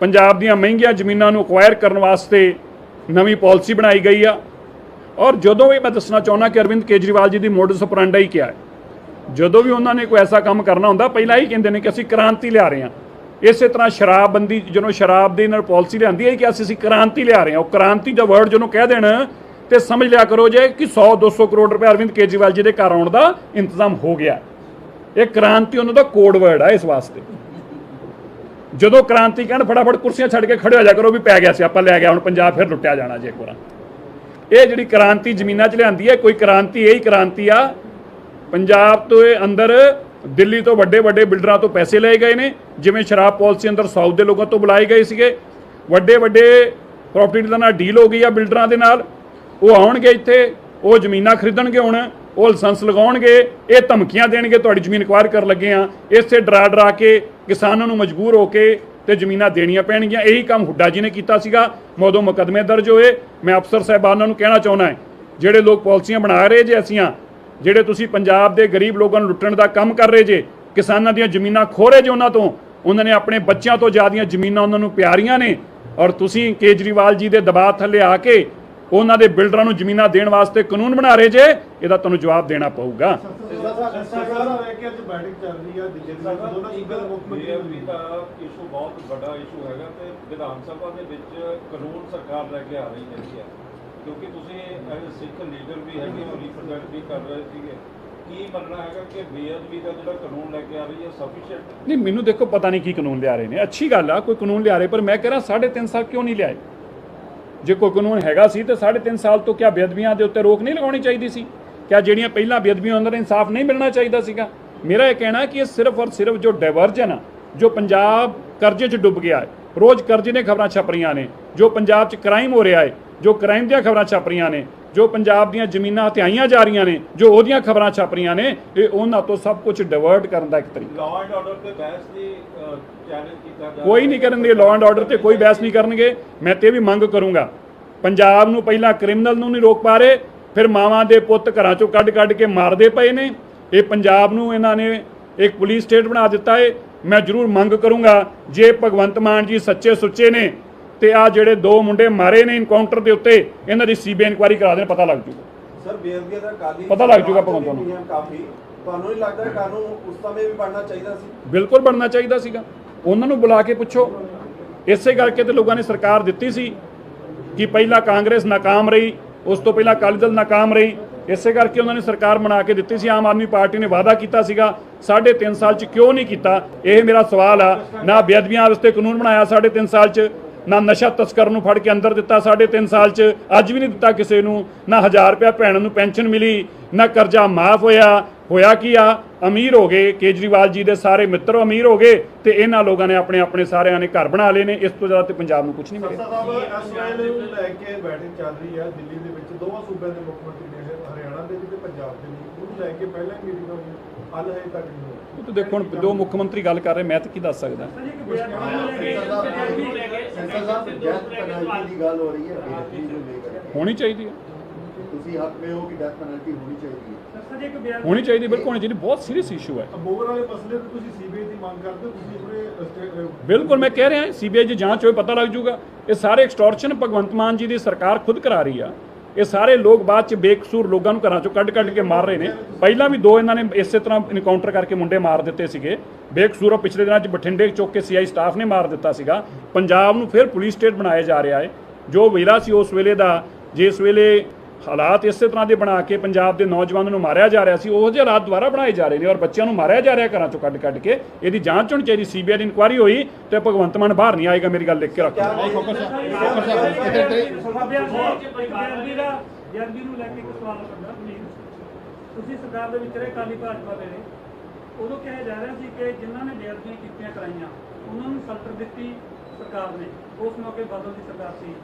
[SPEAKER 2] ਪੰਜਾਬ ਦੀਆਂ ਮਹਿੰਗੀਆਂ ਜ਼ਮੀਨਾਂ ਨੂੰ ਅਕਵਾਇਰ ਕਰਨ ਵਾਸਤੇ ਨਵੀਂ ਪਾਲਿਸੀ ਬਣਾਈ ਗਈ ਆ। ਔਰ ਜਦੋਂ ਵੀ ਮੈਂ ਦੱਸਣਾ ਚਾਹੁੰਦਾ ਕਿ ਅਰਵਿੰਦ ਕੇਜਰੀਵਾਲ ਜੀ ਦੀ ਮੋਡਸ ਆਪਰੈਂਡਾ ਹੀ ਕਿਹਾ ਹੈ ਜਦੋਂ ਵੀ ਉਹਨਾਂ ਨੇ ਕੋਈ ਐਸਾ ਕੰਮ ਕਰਨਾ ਹੁੰਦਾ, ਪਹਿਲਾਂ ਹੀ ਕਹਿੰਦੇ ਨੇ ਕਿ ਅਸੀਂ ਕ੍ਰਾਂਤੀ ਲਿਆ ਰਹੇ ਹਾਂ। ਇਸੇ ਤਰ੍ਹਾਂ ਸ਼ਰਾਬਬੰਦੀ, ਜਦੋਂ ਸ਼ਰਾਬ ਦੇ ਨਾਲ ਪਾਲਿਸੀ ਲਿਆਂਦੀ ਹੈ ਕਿ ਅਸੀਂ ਅਸੀਂ ਕ੍ਰਾਂਤੀ ਲਿਆ ਰਹੇ ਹਾਂ। ਉਹ ਕ੍ਰਾਂਤੀ ਦਾ ਵਰਡ ਜਦੋਂ ਕਹਿ ਦੇਣ ਤੇ ਸਮਝ ਲਿਆ ਕਰੋ ਜੇ ਕਿ 100 200 ਕਰੋੜ ਰੁਪਏ ਅਰਵਿੰਦ ਕੇਜਰੀਵਾਲ ਜੀ ਦੇ ਘਰ ਆਉਣ ਦਾ ਇੰਤਜ਼ਾਮ ਹੋ ਗਿਆ। ਇਹ ਕ੍ਰਾਂਤੀ ਉਹਨਾਂ ਦਾ ਕੋਡ ਵਰਡ ਆ ਇਸ ਵਾਸਤੇ। ਜਦੋਂ ਕ੍ਰਾਂਤੀ ਕਹਿਣ, ਫਟਾਫਟ ਕੁਰਸੀਆਂ ਛੱਡ ਕੇ ਖੜੇ ਹੋ ਜਾ ਕਰੋ ਵੀ ਪੈ ਗਿਆ ਸੀ, ਆਪਾਂ ਲੈ ਗਿਆ, ਹੁਣ ਪੰਜਾਬ ਫਿਰ ਲੁੱਟਿਆ ਜਾਣਾ ਜੇ ਇੱਕ ਵਾਰ। ਇਹ ਜਿਹੜੀ ਕ੍ਰਾਂਤੀ ਜ਼ਮੀਨਾਂ 'ਚ ਲਿਆਂਦੀ ਹੈ, ਕੋਈ ਕ੍ਰਾਂਤੀ, ਇਹੀ ਕ੍ਰਾਂਤੀ ਆ, ਪੰਜਾਬ ਤੋਂ ਇਹ ਅੰਦਰ ਦਿੱਲੀ ਤੋਂ ਵੱਡੇ ਵੱਡੇ ਬਿਲਡਰਾਂ ਤੋਂ ਪੈਸੇ ਲਏ ਗਏ ਨੇ, ਜਿਵੇਂ ਸ਼ਰਾਬ ਪਾਲਿਸੀ ਅੰਦਰ ਸਾਊਥ ਦੇ ਲੋਕਾਂ ਤੋਂ ਬੁਲਾਏ ਗਏ ਸੀਗੇ, ਵੱਡੇ ਵੱਡੇ ਪ੍ਰਾਪਰਟੀ ਦਾ ਨਾਲ ਡੀਲ ਹੋ ਗਈ ਆ ਬਿਲਡਰਾਂ ਦੇ ਨਾਲ ਉਹ ਆਉਣਗੇ ਇੱਥੇ, ਉਹ ਜ਼ਮੀਨਾਂ ਖਰੀਦਣਗੇ ਹੁਣ, ਉਹ ਲਾਇਸੈਂਸ ਲਗਾਉਣਗੇ, ਇਹ ਧਮਕੀਆਂ ਦੇਣਗੇ, ਤੁਹਾਡੀ ਜ਼ਮੀਨ ਅਕਵਾਇਰ ਕਰਨ ਲੱਗੇ ਆ ਇਸੇ ਡਰਾ ਡਰਾ ਕੇ ਕਿਸਾਨਾਂ ਨੂੰ ਮਜਬੂਰ ਹੋ ਕੇ ਤੇ ਜ਼ਮੀਨਾਂ ਦੇਣੀਆਂ ਪੈਣਗੀਆਂ। ਇਹੀ ਕੰਮ ਹੁੱਡਾ ਜੀ ਨੇ ਕੀਤਾ ਸੀਗਾ। ਮੋਦੋਂ ਮੁਕਦਮੇ ਦਰਜ ਹੋਏ। ਮੈਂ ਅਫਸਰ ਸਾਹਿਬਾਨਾਂ ਨੂੰ ਕਹਿਣਾ ਚਾਹੁੰਦਾ ਹਾਂ, ਜਿਹੜੇ ਲੋਕ ਪਾਲਿਸੀਆਂ ਬਣਾ ਰਹੇ ਜੇ ਅਸੀਂ ਜਿਹੜੇ ਤੁਸੀਂ ਪੰਜਾਬ ਦੇ ਗਰੀਬ ਲੋਕਾਂ ਨੂੰ ਲੁੱਟਣ ਦਾ ਕੰਮ ਕਰ ਰਹੇ ਜੇ, ਕਿਸਾਨਾਂ ਦੀਆਂ ਜ਼ਮੀਨਾਂ ਖੋਰੇ ਜੇ ਉਹਨਾਂ ਤੋਂ, ਉਹਨਾਂ ਨੇ ਆਪਣੇ ਬੱਚਿਆਂ ਤੋਂ ਜ਼ਿਆਦੀਆਂ ਜ਼ਮੀਨਾਂ ਉਹਨਾਂ ਨੂੰ ਪਿਆਰੀਆਂ ਨੇ। ਔਰ ਤੁਸੀਂ ਕੇਜਰੀਵਾਲ ਜੀ ਦੇ ਦਬਾਅ ਥੱਲੇ ਆ ਕੇ ਉਹਨਾਂ ਦੇ ਬਿਲਡਰਾਂ ਨੂੰ ਜ਼ਮੀਨਾਂ ਦੇਣ ਵਾਸਤੇ ਕਾਨੂੰਨ ਬਣਾ ਰਹੇ ਜੇ, ਇਹਦਾ ਤੁਹਾਨੂੰ ਜਵਾਬ ਦੇਣਾ ਪਊਗਾ।
[SPEAKER 8] ਕਿਉਂਕਿ ਤੁਸੀਂ ਸਿੱਖ ਲੀਡਰ ਵੀ ਹੈਗੇ ਹੋ ਰਿਪਰੈਜ਼ੈਂਟ ਵੀ ਕਰ ਰਹੇ ਸੀਗੇ ਕੀ ਮੰਨਣਾ ਹੈਗਾ ਕਿ ਬੇਅਦਬੀ ਦਾ ਜਿਹੜਾ ਕਾਨੂੰਨ ਲੈ ਕੇ ਆ ਰਹੀ ਹੈ। ਸਫੀਸ਼ੀਐਂਟ
[SPEAKER 2] ਨਹੀਂ ਮੈਨੂੰ ਦੇਖੋ ਪਤਾ ਨਹੀਂ ਕੀ ਕਾਨੂੰਨ ਲਿਆ ਰਹੇ ਨੇ? ਅੱਛੀ ਗੱਲ ਆ, ਕੋਈ ਕਾਨੂੰਨ ਲਿਆ ਰਹੇ, ਪਰ ਮੈਂ ਕਹਿ ਰਿਹਾ 3.5 ਸਾਲ ਕਿਉਂ ਨਹੀਂ ਲਿਆਏ? ਜੇ ਕੋਈ ਕਾਨੂੰਨ ਹੈਗਾ ਸੀ ਤੇ 3.5 ਸਾਲ ਤੋਂ ਕਿਆ ਬੇਅਦਬੀਆਂ ਦੇ ਉੱਤੇ ਰੋਕ ਨਹੀਂ ਲਗਾਉਣੀ ਚਾਹੀਦੀ ਸੀ? ਕਿਆ ਜਿਹੜੀਆਂ ਪਹਿਲਾਂ ਬੇਅਦਬੀਆਂ ਅੰਦਰ ਇਨਸਾਫ ਨਹੀਂ ਮਿਲਣਾ ਚਾਹੀਦਾ ਸੀਗਾ? ਮੇਰਾ ਇਹ ਕਹਿਣਾ ਕਿ ਇਹ ਸਿਰਫ ਔਰ ਸਿਰਫ ਜੋ ਡਾਇਵਰਜਨ ਆ, ਜੋ ਪੰਜਾਬ ਕਰਜ਼ੇ 'ਚ ਡੁੱਬ ਗਿਆ ਹੈ, ਰੋਜ਼ ਕਰਜ਼ੇ ਦੀਆਂ ਖਬਰਾਂ ਛਪ ਰਹੀਆਂ ਨੇ, ਜੋ ਪੰਜਾਬ 'ਚ ਕ੍ਰਾਈਮ ਹੋ ਰਿਹਾ ਹੈ, ਜੋ ਕ੍ਰਾਈਮ ਦੀਆਂ ਖਬਰਾਂ ਛਪ ਰਹੀਆਂ ਨੇ ਜੋ ਪੰਜਾਬ ਦੀਆਂ ਜ਼ਮੀਨਾਂ ਹਥਿਆਈਆਂ ਜਾ ਰਹੀਆਂ ਨੇ ਜੋ ਉਹਦੀਆਂ ਖਬਰਾਂ ਛਪ ਰਹੀਆਂ ਨੇ ਇਹ ਉਹਨਾਂ ਤੋਂ ਸਭ ਕੁਝ ਡਿਵਰਟ ਕਰਨ ਦਾ ਇੱਕ ਤਰੀਕਾ।
[SPEAKER 8] ਲਾਅ ਐਂਡ ਆਰਡਰ ਤੇ ਬਹਿਸ ਦੀ ਚੈਲੰਜ ਕੀਤਾ ਜਾ
[SPEAKER 2] ਕੋਈ ਨਹੀਂ ਕਰਨਗੇ ਲਾਅ ਐਂਡ ਆਰਡਰ ਤੇ ਕੋਈ ਬਹਿਸ ਨਹੀਂ ਕਰਨਗੇ। ਮੈਂ ਤੇ ਵੀ ਮੰਗ ਕਰੂੰਗਾ ਪੰਜਾਬ ਨੂੰ ਪਹਿਲਾਂ ਕ੍ਰਿਮੀਨਲ ਨੂੰ ਨਹੀਂ ਰੋਕ ਪਾ ਰਹੇ ਫਿਰ ਮਾਵਾਂ ਦੇ ਪੁੱਤ ਘਰਾਂ ਚੋਂ ਕੱਢ ਕੱਢ ਕੇ ਮਾਰਦੇ ਪਏ ਨੇ। ਇਹ ਪੰਜਾਬ ਨੂੰ ਇਹਨਾਂ ਨੇ ਇੱਕ ਪੁਲਿਸ ਸਟੇਟ ਬਣਾ ਦਿੱਤਾ ਏ। ਮੈਂ ਜ਼ਰੂਰ ਮੰਗ ਕਰੂੰਗਾ ਜੇ ਭਗਵੰਤ ਮਾਨ ਜੀ ਸੱਚੇ ਸੁੱਚੇ ਨੇ ਤੇ ਆ ਜਿਹੜੇ ਦੋ ਮੁੰਡੇ ਮਾਰੇ ਨੇ ਇਨਕਾਊਂਟਰ ਦੇ ਉੱਤੇ ਇਹਨਾਂ ਦੀ ਸੀਬੀਆਈ ਇਨਕੁਆਇਰੀ ਕਰਾ ਦੇਣ ਪਤਾ ਲੱਗ ਜੂਗਾ।
[SPEAKER 7] ਸਰ ਬੇਅਦਬੀ ਦਾ ਕਾਲੀ
[SPEAKER 2] ਪਤਾ ਲੱਗ ਜਾਊਗਾ ਭਗਵੰਤ ਨੂੰ।
[SPEAKER 7] ਨਿਯਮ ਕਾਫੀ ਤੁਹਾਨੂੰ ਨਹੀਂ ਲੱਗਦਾ ਕਾਨੂੰਨ ਉਸ ਸਮੇਂ ਵੀ ਬਣਨਾ ਚਾਹੀਦਾ ਸੀ?
[SPEAKER 2] ਬਿਲਕੁਲ ਬਣਨਾ ਚਾਹੀਦਾ ਸੀਗਾ। ਉਹਨਾਂ ਨੂੰ ਬੁਲਾ ਕੇ ਪੁੱਛੋ। ਇਸੇ ਕਰਕੇ ਤੇ ਲੋਕਾਂ ਨੇ ਸਰਕਾਰ ਦਿੱਤੀ ਸੀ ਕਿ ਪਹਿਲਾਂ ਕਾਂਗਰਸ ਨਾਕਾਮ ਰਹੀ ਉਸ ਤੋਂ ਪਹਿਲਾਂ ਅਕਾਲੀ ਦਲ ਨਾਕਾਮ ਰਹੀ। ਇਸੇ ਕਰਕੇ ਉਹਨਾਂ ਨੇ ਸਰਕਾਰ ਬਣਾ ਕੇ ਦਿੱਤੀ ਸੀ। ਆਮ ਆਦਮੀ ਪਾਰਟੀ ਨੇ ਵਾਅਦਾ ਕੀਤਾ ਸੀਗਾ। ਸਾਢੇ ਤਿੰਨ ਸਾਲ ਚ ਕਿਉਂ ਨਹੀਂ ਕੀਤਾ? ਇਹ ਮੇਰਾ ਸਵਾਲ ਆ। ਨਾ ਬੇਅਦਬੀਆਂ ਵਾਸਤੇ ਕਾਨੂੰਨ ਬਣਾਇਆ ਸਾਢੇ ਤਿੰਨ ਸਾਲ ਚ। ਨਾ ਨਸ਼ਾ ਤਸਕਰ ਨੂੰ ਫੜ ਕੇ ਅੰਦਰ ਦਿੱਤਾ ਸਾਢੇ ਤਿੰਨ ਸਾਲ ਚ। ਅੱਜ ਵੀ ਨਹੀਂ ਦਿੱਤਾ ਕਿਸੇ ਨੂੰ। ਨਾ 1000 ਰੁਪਇਆ ਭੈਣਾਂ ਨੂੰ ਪੈਨਸ਼ਨ ਮਿਲੀ, ਨਾ ਕਰਜ਼ਾ ਮਾਫ ਹੋਇਆ। ਹੋਇਆ ਕੀ ਆ? ਅਮੀਰ ਹੋ ਗਏ। ਕੇਜਰੀਵਾਲ ਜੀ ਦੇ ਸਾਰੇ ਮਿੱਤਰ ਅਮੀਰ ਹੋ ਗਏ ਤੇ ਇਹਨਾਂ ਲੋਕਾਂ ਨੇ ਆਪਣੇ ਆਪਣੇ ਸਾਰਿਆਂ ਨੇ ਘਰ ਬਣਾ ਲਏ ਨੇ। ਇਸ ਤੋਂ ਜ਼ਿਆਦਾ ਤੇ ਪੰਜਾਬ ਨੂੰ ਕੁਝ ਨਹੀਂ ਮਿਲਿਆ।
[SPEAKER 7] ਸਾਹਿਬ, ਇਸ ਨੂੰ ਲੈ ਕੇ ਬੈਠਕ ਚੱਲ ਰਹੀ ਹੈ ਦਿੱਲੀ ਦੇ ਵਿੱਚ। ਦੋਵਾਂ ਸੂਬਿਆਂ ਦੇ ਮੁੱਖ ਮੰਤਰੀ ਨੇ ਹਰਿਆਣਾ ਦੇ ਤੇ ਪੰਜਾਬ ਦੇ ਵੀ ਲੈ ਕੇ ਪਹਿਲਾਂ ਮੀਟਿੰਗ ਹੋਈ। ਹੱਲ ਹਜੇ ਤੱਕ ਨਹੀਂ ਹੋਇਆ।
[SPEAKER 2] ਉਹ ਤਾਂ ਦੇਖੋ ਹੁਣ ਦੋ ਮੁੱਖ ਮੰਤਰੀ ਗੱਲ ਕਰ ਰਹੇ ਮੈਂ ਤਾਂ ਕੀ ਦੱਸ ਸਕਦਾ?
[SPEAKER 3] ਸਰ ਜੀ ਇੱਕ ਬੇਅਦਬੀ ਨੂੰ ਲੈ ਕੇ
[SPEAKER 9] ਸੈਂਸਰ ਸਾਹਿਬ ਡੈਥ ਪੈਨਲਟੀ ਦੀ ਗੱਲ ਹੋ ਰਹੀ ਹੈ ਬੇਅਦਬੀ ਨੂੰ ਲੈ ਕੇ।
[SPEAKER 2] ਹੋਣੀ ਚਾਹੀਦੀ ਹੈ।
[SPEAKER 9] ਤੁਸੀਂ ਹੱਕ ਮੇ ਹੋ ਕਿ ਡੈਥ ਪੈਨਲਟੀ ਹੋਣੀ ਚਾਹੀਦੀ ਹੈ।
[SPEAKER 3] ਸਰ ਜੀ ਇੱਕ ਬੇਅਦਬੀ
[SPEAKER 2] ਹੋਣੀ ਚਾਹੀਦੀ ਬਿਲਕੁਲ ਹੋਣੀ ਚਾਹੀਦੀ ਬਹੁਤ ਸੀਰੀਅਸ ਇਸ਼ੂ ਹੈ।
[SPEAKER 7] ਅਬੋਹਰ ਵਾਲੇ ਮਸਲੇ ਤੇ ਤੁਸੀਂ ਸੀਬੀਆਈ ਦੀ ਮੰਗ ਕਰਦੇ ਹੋ ਤੁਸੀਂ ਆਪਣੇ ਸਟੇਟ
[SPEAKER 2] ਬਿਲਕੁਲ ਮੈਂ ਕਹਿ ਰਿਹਾ ਸੀਬੀਆਈ ਦੀ ਜਾਂਚ ਹੋਏ ਪਤਾ ਲੱਗ ਜਾਊਗਾ। ਇਹ ਸਾਰੇ ਐਕਸਟੋਰਸ਼ਨ ਭਗਵੰਤ ਮਾਨ ਜੀ ਦੀ ਸਰਕਾਰ ਖੁਦ ਕਰਾ ਰਹੀ ਆ। ਇਹ ਸਾਰੇ ਲੋਕ ਬਾਅਦ ਚ ਬੇਕਸੂਰ ਲੋਕਾਂ ਨੂੰ ਘਰਾਂ ਚੋਂ ਕੱਢ ਕੱਢ ਕੇ ਮਾਰ ਰਹੇ ਨੇ। ਪਹਿਲਾਂ ਵੀ ਦੋ ਇਹਨਾਂ ਨੇ ਇਸੇ ਤਰ੍ਹਾਂ ਇਨਕਾਊਂਟਰ ਕਰਕੇ ਮੁੰਡੇ ਮਾਰ ਦਿੱਤੇ ਸੀਗੇ। ਬੇਕਸੂਰ ਪਿਛਲੇ ਦਿਨਾਂ 'ਚ ਬਠਿੰਡੇ ਚੌਕ ਕੇ ਸੀਆਈ ਸਟਾਫ ਨੇ ਮਾਰ ਦਿੱਤਾ ਸੀਗਾ। ਪੰਜਾਬ ਨੂੰ ਫਿਰ ਪੁਲਿਸ ਸਟੇਟ ਬਣਾਇਆ ਜਾ ਰਿਹਾ ਹੈ। ਜੋ ਵੇਲਾ ਸੀ ਉਸ ਵੇਲੇ ਦਾ, ਜਿਸ ਵੇਲੇ ਹਾਲਾਤ ਇਸੇ ਤਰ੍ਹਾਂ ਦੇ ਬਣਾ ਕੇ ਪੰਜਾਬ ਦੇ ਨੌਜਵਾਨਾਂ ਨੂੰ ਮਾਰਿਆ ਜਾ ਰਿਹਾ ਸੀ ਉਹ ਜਿਹੇ ਹਾਲਾਤ ਦੁਬਾਰਾ ਬਣਾਏ ਜਾ ਰਹੇ ਨੇ ਔਰ ਬੱਚਿਆਂ ਨੂੰ ਮਾਰਿਆ ਜਾ ਰਿਹਾ ਘਰਾਂ ਚੋਂ ਕੱਢ ਕੱਢ ਕੇ ਇਹਦੀ ਜਾਂਚ ਹੋਣੀ ਚਾਹੀਦੀ ਸੀਬੀਆਈ ਦੀ ਇਨਕੁਆਇਰੀ ਹੋਈ ਤੇ ਭਗਵੰਤ ਮਾਨ ਬਾਹਰ ਨਹੀਂ ਆਏਗਾ ਮੇਰੀ ਗੱਲ ਲਿਖ ਕੇ ਰੱਖੋ
[SPEAKER 3] ਤੁਸੀਂ ਸਰਕਾਰ ਦੇ ਵਿੱਚ ਰਹੇ ਕਾਲੀ ਭਾਜਪਾ ਦੇ ਨੇ ਉਦੋਂ ਕਿਹਾ ਜਾ ਰਿਹਾ ਸੀ ਕਿ ਜਿਨ੍ਹਾਂ ਨੇ ਬੇਅਦਬੀਆਂ ਕੀਤੀਆਂ ਕਰਾਈਆਂ ਉਹਨਾਂ ਨੂੰ ਸਲਟਰ ਦਿੱਤੀ ਸਰਕਾਰ ਨੇ। ਉਸ ਮੌਕੇ ਬਾਦਲ ਦੀ ਸਰਕਾਰ ਸੀ।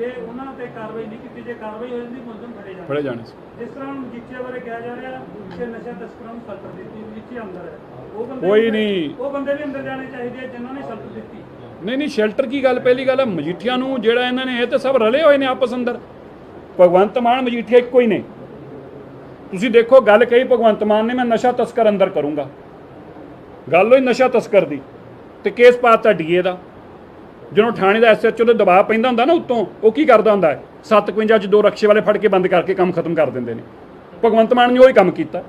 [SPEAKER 3] ਕਿ ਉਹਨਾਂ ਤੇ ਕਾਰਵਾਈ ਨਹੀਂ ਕੀਤੀ ਜੇ ਕਾਰਵਾਈ ਹੋ ਜਾਂਦੀ ਮੁਲਜ਼ਮ ਫੜੇ ਜਾਂਦੇ
[SPEAKER 2] ਫੜੇ ਜਾਣੇ ਸੀ।
[SPEAKER 3] ਜਿਸ ਤਰ੍ਹਾਂ ਹੁਣ ਮਜੀਠੀਆ ਬਾਰੇ ਕਿਹਾ ਜਾ ਰਿਹਾ ਕਿ ਨਸ਼ਾ ਤਸਕਰਾਂ ਨੂੰ ਸਲਟਰ ਦਿੱਤੀ ਮਜੀਠੀਆ ਅੰਦਰ ਹੈ। ਉਹ ਬੰਦੇ
[SPEAKER 2] ਕੋਈ ਨਹੀਂ।
[SPEAKER 3] ਉਹ ਬੰਦੇ ਵੀ ਅੰਦਰ ਜਾਣੇ ਚਾਹੀਦੇ ਆ ਜਿਨ੍ਹਾਂ ਨੇ ਸਲਟਰ ਦਿੱਤੀ।
[SPEAKER 2] ਨਹੀਂ ਨਹੀਂ ਸ਼ੈਲਟਰ ਕੀ ਗੱਲ? ਪਹਿਲੀ ਗੱਲ ਹੈ ਮਜੀਠੀਆਂ ਨੂੰ ਜਿਹੜਾ ਇਹਨਾਂ ਨੇ ਇਹ ਤੇ ਸਭ ਰਲੇ ਹੋਏ ਨੇ ਆਪਸ ਅੰਦਰ। ਭਗਵੰਤ ਮਾਨ ਮਜੀਠੀਆ ਇੱਕੋ ਹੀ ਨੇ। ਤੁਸੀਂ ਦੇਖੋ ਗੱਲ ਕਹੀ ਭਗਵੰਤ ਮਾਨ ਨੇ ਮੈਂ ਨਸ਼ਾ ਤਸਕਰ ਅੰਦਰ ਕਰੂੰਗਾ। ਗੱਲ ਹੋਈ ਨਸ਼ਾ ਤਸਕਰ ਦੀ ਤੇ ਕੇਸ ਪਾਤਾ ਡੀਏ ਦਾ। ਜਦੋਂ ਥਾਣੇ ਦਾ ਐਸਐਚਓ ਦੇ ਦਬਾਅ ਪੈਂਦਾ ਹੁੰਦਾ ਨਾ ਉੱਤੋਂ ਉਹ ਕੀ ਕਰਦਾ ਹੁੰਦਾ? ਹੈ 751 ਚ ਦੋ ਰਕਸ਼ੇ ਵਾਲੇ ਫੜ ਕੇ ਬੰਦ ਕਰਕੇ ਕੰਮ ਖਤਮ ਕਰ ਦਿੰਦੇ ਨੇ। ਭਗਵੰਤ ਮਾਨ ਨੇ ਉਹੀ ਕੰਮ ਕੀਤਾ।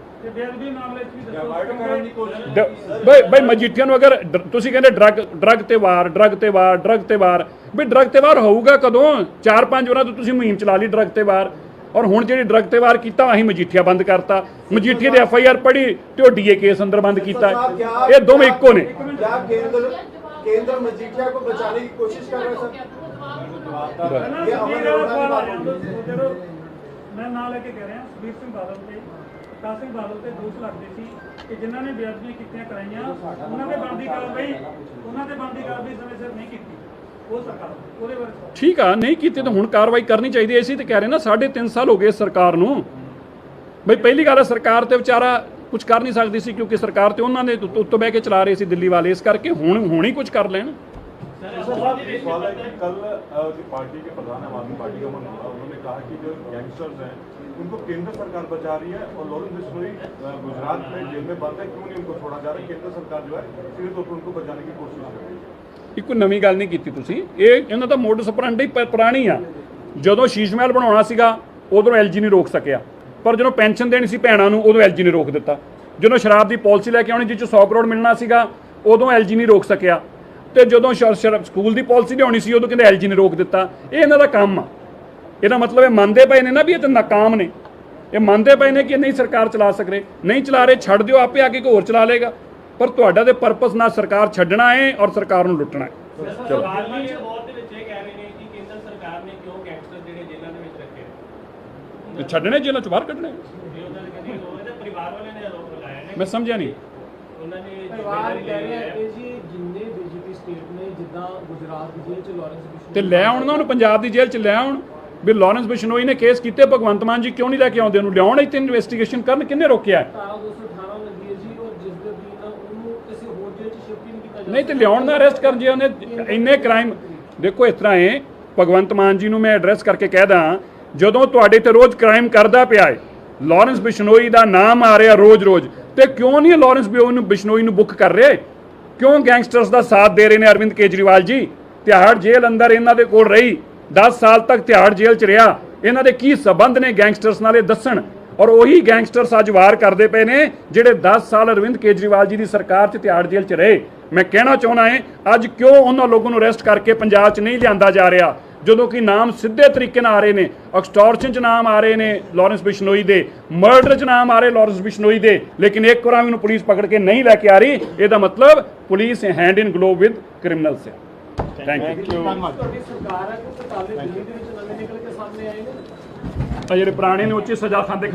[SPEAKER 3] ਤੇ
[SPEAKER 2] ਬਈ ਬਈ ਮਜੀਠੀਆਂ ਨੂੰ ਅਗਰ ਤੁਸੀਂ ਕਹਿੰਦੇ ਡਰਗ ਡਰਗ ਤੇ ਵਾਰ ਡਰਗ ਤੇ ਵਾਰ ਡਰਗ ਤੇ ਵਾਰ। ਵੀ ਡਰਗ ਤੇ ਵਾਰ ਹੋਊਗਾ ਕਦੋਂ? ਚਾਰ ਪੰਜ ਵਾਰਾਂ ਤੋਂ ਤੁਸੀਂ ਮੁਹਿੰਮ ਚਲਾ ਲਈ ਡਰਗ ਤੇ ਵਾਰ। ਔਰ ਹੁਣ ਜਿਹੜੀ ਡਰਗ ਤੇ ਵਾਰ ਕੀਤਾ ਅਸੀਂ ਮਜੀਠੀਆ ਬੰਦ ਕਰਤਾ। ਮਜੀਠੀਆ ਦੇ ਐਫ ਆਈ ਆਰ ਪੜੀ ਤੇ ਉਹ ਡੀਏ ਕੇਸ ਅੰਦਰ ਬੰਦ ਕੀਤਾ। ਇਹ ਦੋਵੇਂ ਇੱਕੋ ਨੇ।
[SPEAKER 7] केंद्र केंद्र मजीठिया को बचाने की कोशिश कर रहा है सर
[SPEAKER 3] ਪਹਿਲਾਂ
[SPEAKER 7] ਇਹ
[SPEAKER 3] ਸੁਖਬੀਰ
[SPEAKER 7] ਅਮਰ
[SPEAKER 3] ਦਾ
[SPEAKER 7] ਅਰੋੜਾ
[SPEAKER 3] ਸਵਾਲ ਆ
[SPEAKER 7] ਦੀ
[SPEAKER 3] ਜਾਂਦਾ
[SPEAKER 7] ਬਾਤ
[SPEAKER 3] ਸੀ, ਜਦੋਂ ਮੈਂ ਨਾਂ ਲੈ ਕੇ ਕਹਿ ਰਿਹਾ ਸੁਖਬੀਰ ਸਿੰਘ ਬਾਦਲ ਤੇ ਪ੍ਰਕਾਸ਼ ਸਿੰਘ ਬਾਦਲ ਤੇ ਦੋਸ਼ ਲੱਗਦੇ ਸੀ ਕਿ ਜਿਨ੍ਹਾਂ ਨੇ ਬੇਅਦਬੀ ਕੀਤੀਆਂ ਕਰਾਈਆਂ ਉਹਨਾਂ ਦੇ ਬਣਦੀ ਕਾਰਵਾਈ ਉਹਨਾਂ ਦੇ ਬਣਦੀ ਕਾਰਵਾਈ ਸਮੇਂ ਸਿਰ ਨਹੀਂ ਕੀਤੀ ਉਹ ਸਰਕਾਰ ਉਹਦੇ ਬਾਰੇ ਸਵਾਲ।
[SPEAKER 2] ਠੀਕ ਆ ਨਹੀਂ ਕੀਤੀ ਤਾਂ ਹੁਣ ਕਾਰਵਾਈ ਕਰਨੀ ਚਾਹੀਦੀ ਐ ਅਸੀਂ ਤੇ ਕਹਿ ਰਹੇ ਨਾ ਸਾਢੇ ਤਿੰਨ ਸਾਲ ਹੋ ਗਏ ਸਰਕਾਰ ਨੂੰ ਬਈ ਪਹਿਲੀ ਗੱਲ ਹੈ ਸਰਕਾਰ ਤੇ ਵਿਚਾਰਾ ਕੁਝ ਕਰ ਨਹੀਂ ਸਕਦੀ ਸੀ ਕਿਉਂਕਿ ਸਰਕਾਰ ਤੇ ਉਹਨਾਂ ਨੇ ਉੱਤ- ਉੱਤੋਂ ਬਹਿ ਕੇ ਚਲਾ ਰਹੇ ਸੀ ਦਿੱਲੀ ਵਾਲੇ ਇਸ ਕਰਕੇ ਹੁਣ ਹੁਣ ਹੀ ਕੁਝ ਕਰ ਲੈਣ
[SPEAKER 10] सवाल सवाल है कि कल अ, जो पार्टी के प्रधान आम आदमी पार्टी का मंत्री उन्होंने कहा कि जो गैंगस्टर्स हैं उनको केंद्र सरकार बचा रही है और लॉरेंस बिश्नोई अ, गुजरात में जेल में बंद है क्यों नहीं उनको छोड़ा जा रहा है केंद्र सरकार जो है सीधे तौर पर उनको बचाने की कोशिश कर रही है
[SPEAKER 2] ਇਹ ਕੋਈ ਨਵੀਂ ਗੱਲ ਨਹੀਂ ਕੀਤੀ ਤੁਸੀਂ ਇਹ ਇਹਨਾਂ ਦਾ ਮੋਡਸ ਆਪਰੈਂਡੀ ਪ- ਪੁਰਾਣੀ ਆ ਜਦੋਂ ਸ਼ੀਸ਼ ਮਹਿਲ ਬਣਾਉਣਾ ਸੀਗਾ ਉਧਰੋਂ ਐਲਜੀ ਨਹੀਂ ਰੋਕ ਸਕਿਆ ਪਰ ਜਦੋਂ ਪੈਨਸ਼ਨ ਦੇਣੀ ਸੀ ਭੈਣਾਂ ਨੂੰ, ਉਦੋਂ ਐਲਜੀ ਨੇ ਰੋਕ ਦਿੱਤਾ। ਜਦੋਂ ਸ਼ਰਾਬ ਦੀ ਪਾਲਿਸੀ ਲੈ ਕੇ ਆਉਣੀ ਜਿਸ 'ਚ 100 ਕਰੋੜ ਮਿਲਣਾ ਸੀਗਾ, ਉਦੋਂ ਐਲਜੀ ਨਹੀਂ ਰੋਕ ਸਕਿਆ। ਤੇ ਜਦੋਂ ਸ਼- ਸ਼ਰ- ਸਕੂਲ ਦੀ ਪਾਲਿਸੀ ਲਿਆਉਣੀ ਸੀ, ਉਦੋਂ ਕਹਿੰਦੇ ਐਲਜੀ ਨੇ ਰੋਕ ਦਿੱਤਾ। ਇਹ ਇਹਨਾਂ ਦਾ ਕੰਮ ਆ। ਇਹਦਾ ਮਤਲਬ ਇਹ ਮੰਨਦੇ ਪਏ ਨੇ ਨਾ ਵੀ ਇਹ ਤਾਂ ਨਾਕਾਮ ਨੇ। ਇਹ ਮੰਨਦੇ ਪਏ ਨੇ ਕਿ ਨਹੀਂ ਸਰਕਾਰ ਚਲਾ ਸਕਦੇ ਨਹੀਂ ਚਲਾ ਰਹੇ, ਛੱਡ ਦਿਓ, ਆਪੇ ਆ ਕੇ ਕੋਈ ਹੋਰ ਚਲਾ ਲੇਗਾ ਪਰ ਤੁਹਾਡਾ ਤੇ ਪਰਪਸ ਨਾਲ ਸਰਕਾਰ ਛੱਡਣਾ ਹੈ ਔਰ ਸਰਕਾਰ ਨੂੰ ਲੁੱਟਣਾ ਹੈ। ਚਲੋ
[SPEAKER 11] ਰਾਜਨੀਤੀ ਦੇ ਬਹੁਤ ਦੇ ਵਿੱਚ ਇਹ ਕਹਿ ਰਹੇ ਨੇ ਕਿ ਕੇਂਦਰ ਸਰਕਾਰ ਨੇ ਕਿਉਂ ਗੈਂਗਸਟਰ ਜਿਹੜੇ ਜੇਲ੍ਹਾਂ ਦੇ ਵਿੱਚ ਰੱਖੇ ਨੇ
[SPEAKER 2] ਤੇ ਛੱਡਣੇ ਜੇਲ੍ਹਾਂ ਚੋਂ ਬਾਹਰ ਕੱਢਣੇ। ਮੈਂ ਸਮਝਿਆ ਨਹੀਂ।
[SPEAKER 4] ਪਰਿਵਾਰ ਕਹਿ ਰਿਹਾ ਜੀ ਜਿੰਨੇ ਬੀਜੇਪੀ ਸਟੇਟ ਨੇ ਜਿੱਦਾਂ ਗੁਜਰਾਤ ਦੀ ਜੇਲ੍ਹ ਚ ਲਾਰੈਂਸ ਬਿਸ਼ਨੋਈ
[SPEAKER 2] ਤੇ ਲੈ ਆਉਣ ਨਾ ਉਹਨੂੰ ਪੰਜਾਬ ਦੀ ਜੇਲ੍ਹ ਚ ਲੈ ਆਉਣ। ਵੀ ਲਾਰੈਂਸ ਬਿਸ਼ਨੋਈ ਨੇ ਕੇਸ ਕੀਤੇ ਭਗਵੰਤ ਮਾਨ ਜੀ ਕਿਉਂ ਨਹੀਂ ਲੈ ਕੇ ਆਉਂਦੇ? ਉਹਨੂੰ ਲਿਆਉਣ ਇੱਥੇ ਇਨਵੈਸਟੀਗੇਸ਼ਨ ਕਰਨ ਕਿੰਨੇ ਰੋਕਿਆ ਹੈ?
[SPEAKER 4] ਧਾਰਾ 218 ਲੱਗੀ ਹੈ ਜੀ ਔਰ ਜਿਸ ਦੇ ਅਧੀਨ ਉਹਨੂੰ ਕਿਸੇ ਹੋਰ ਜੇਲ੍ਹ ਚ ਸ਼ਿਫਟ ਹੀ ਨਹੀਂ ਕੀਤਾ ਜਾ
[SPEAKER 2] ਨਹੀਂ ਤੇ ਲਿਆਉਣ ਦਾ ਅਰੈਸਟ ਕਰ ਜੇ ਉਹਨੇ ਇੰਨੇ ਕ੍ਰਾਈਮ ਦੇਖੋ ਇਸ ਤਰ੍ਹਾਂ ਹੈ ਭਗਵੰਤ ਮਾਨ ਜੀ ਨੂੰ ਮੈਂ ਐਡਰੈਸ ਕਰਕੇ ਕਹਿ ਦਾਂ ਜਦੋਂ ਤੁਹਾਡੇ ਤੇ ਰੋਜ਼ ਕ੍ਰਾਈਮ ਕਰਦਾ ਪਿਆ ਹੈ ਲਾਰੈਂਸ ਬਿਸ਼ਨੋਈ ਦਾ ਨਾਮ ਆ ਰਿਹਾ ਰੋਜ਼-ਰੋਜ਼, ਤੇ ਕਿਉਂ ਨਹੀਂ ਲਾਰੈਂਸ ਬਿਸ਼ਨੋਈ ਨੂੰ ਬੁੱਕ ਕਰ ਰਹੇ? ਕਿਉਂ ਗੈਂਗਸਟਰਸ ਦਾ ਸਾਥ ਦੇ ਰਹੇ ਨੇ ਅਰਵਿੰਦ ਕੇਜਰੀਵਾਲ ਜੀ? ਤਿਹਾੜ ਜੇਲ੍ਹ ਅੰਦਰ ਇਹਨਾਂ ਦੇ ਕੋਲ ਰਹੀ 10 ਸਾਲ ਤੱਕ ਤਿਹਾੜ ਜੇਲ੍ਹ 'ਚ ਰਿਹਾ। ਇਹਨਾਂ ਦੇ ਕੀ ਸਬੰਧ ਨੇ ਗੈਂਗਸਟਰਸ ਨਾਲ ਇਹ ਦੱਸਣ? ਔਰ ਉਹੀ ਗੈਂਗਸਟਰਸ ਅੱਜ ਵਾਰ ਕਰਦੇ ਪਏ ਨੇ, ਜਿਹੜੇ 10 ਸਾਲ ਅਰਵਿੰਦ ਕੇਜਰੀਵਾਲ ਜੀ ਦੀ ਸਰਕਾਰ 'ਚ ਤਿਹਾੜ ਜੇਲ੍ਹ 'ਚ ਰਹੇ। ਮੈਂ ਕਹਿਣਾ ਚਾਹੁੰਦਾ ਹਾਂ ਅੱਜ ਕਿਉਂ ਉਹਨਾਂ ਲੋਕਾਂ ਨੂੰ ਅਰੈਸਟ ਕਰਕੇ ਪੰਜਾਬ 'ਚ ਨਹੀਂ ਲਿਆਂਦਾ ਜਾ ਰਿਹਾ? ਜਦੋਂ ਕਿ ਨਾਮ ਸਿੱਧੇ ਤਰੀਕੇ ਨਾਲ ਆ ਰਹੇ ਨੇ। ਐਕਸਟੋਰਸ਼ਨ 'ਚ ਨਾਮ ਆ ਰਹੇ ਨੇ ਲਾਰੈਂਸ ਬਿਸ਼ਨੋਈ ਦੇ। ਮਰਡਰ 'ਚ ਨਾਮ ਆ ਰਹੇ ਲਾਰੈਂਸ ਬਿਸ਼ਨੋਈ ਦੇ। ਲੇਕਿਨ ਇੱਕ ਵਾਰ ਵੀ ਉਹਨੂੰ ਪੁਲਿਸ ਪਕੜ ਕੇ ਨਹੀਂ ਲੈ ਕੇ ਆ ਰਹੀ ਇਹਦਾ ਮਤਲਬ police hand in glove with criminals ਹੈ। ਥੈਂਕ ਯੂ
[SPEAKER 1] ਧੰਨਵਾਦ।
[SPEAKER 4] ਤੁਹਾਡੀ ਸਰਕਾਰ ਹੈ ਕਿ ਤਾਲੇ ਦਿੱਲੀ ਦੇ ਵਿੱਚ ਨਵੇਂ ਨਿਕਲ ਕੇ ਸਾਹਮਣੇ ਆਏ ਨੇ।
[SPEAKER 2] ਆ ਜਿਹੜੇ ਪੁਰਾਣੇ ਨੇ ਉੱਚੀ ਸਜ਼ਾ ਖਾਂਦੇ ਖਾਂਦੇ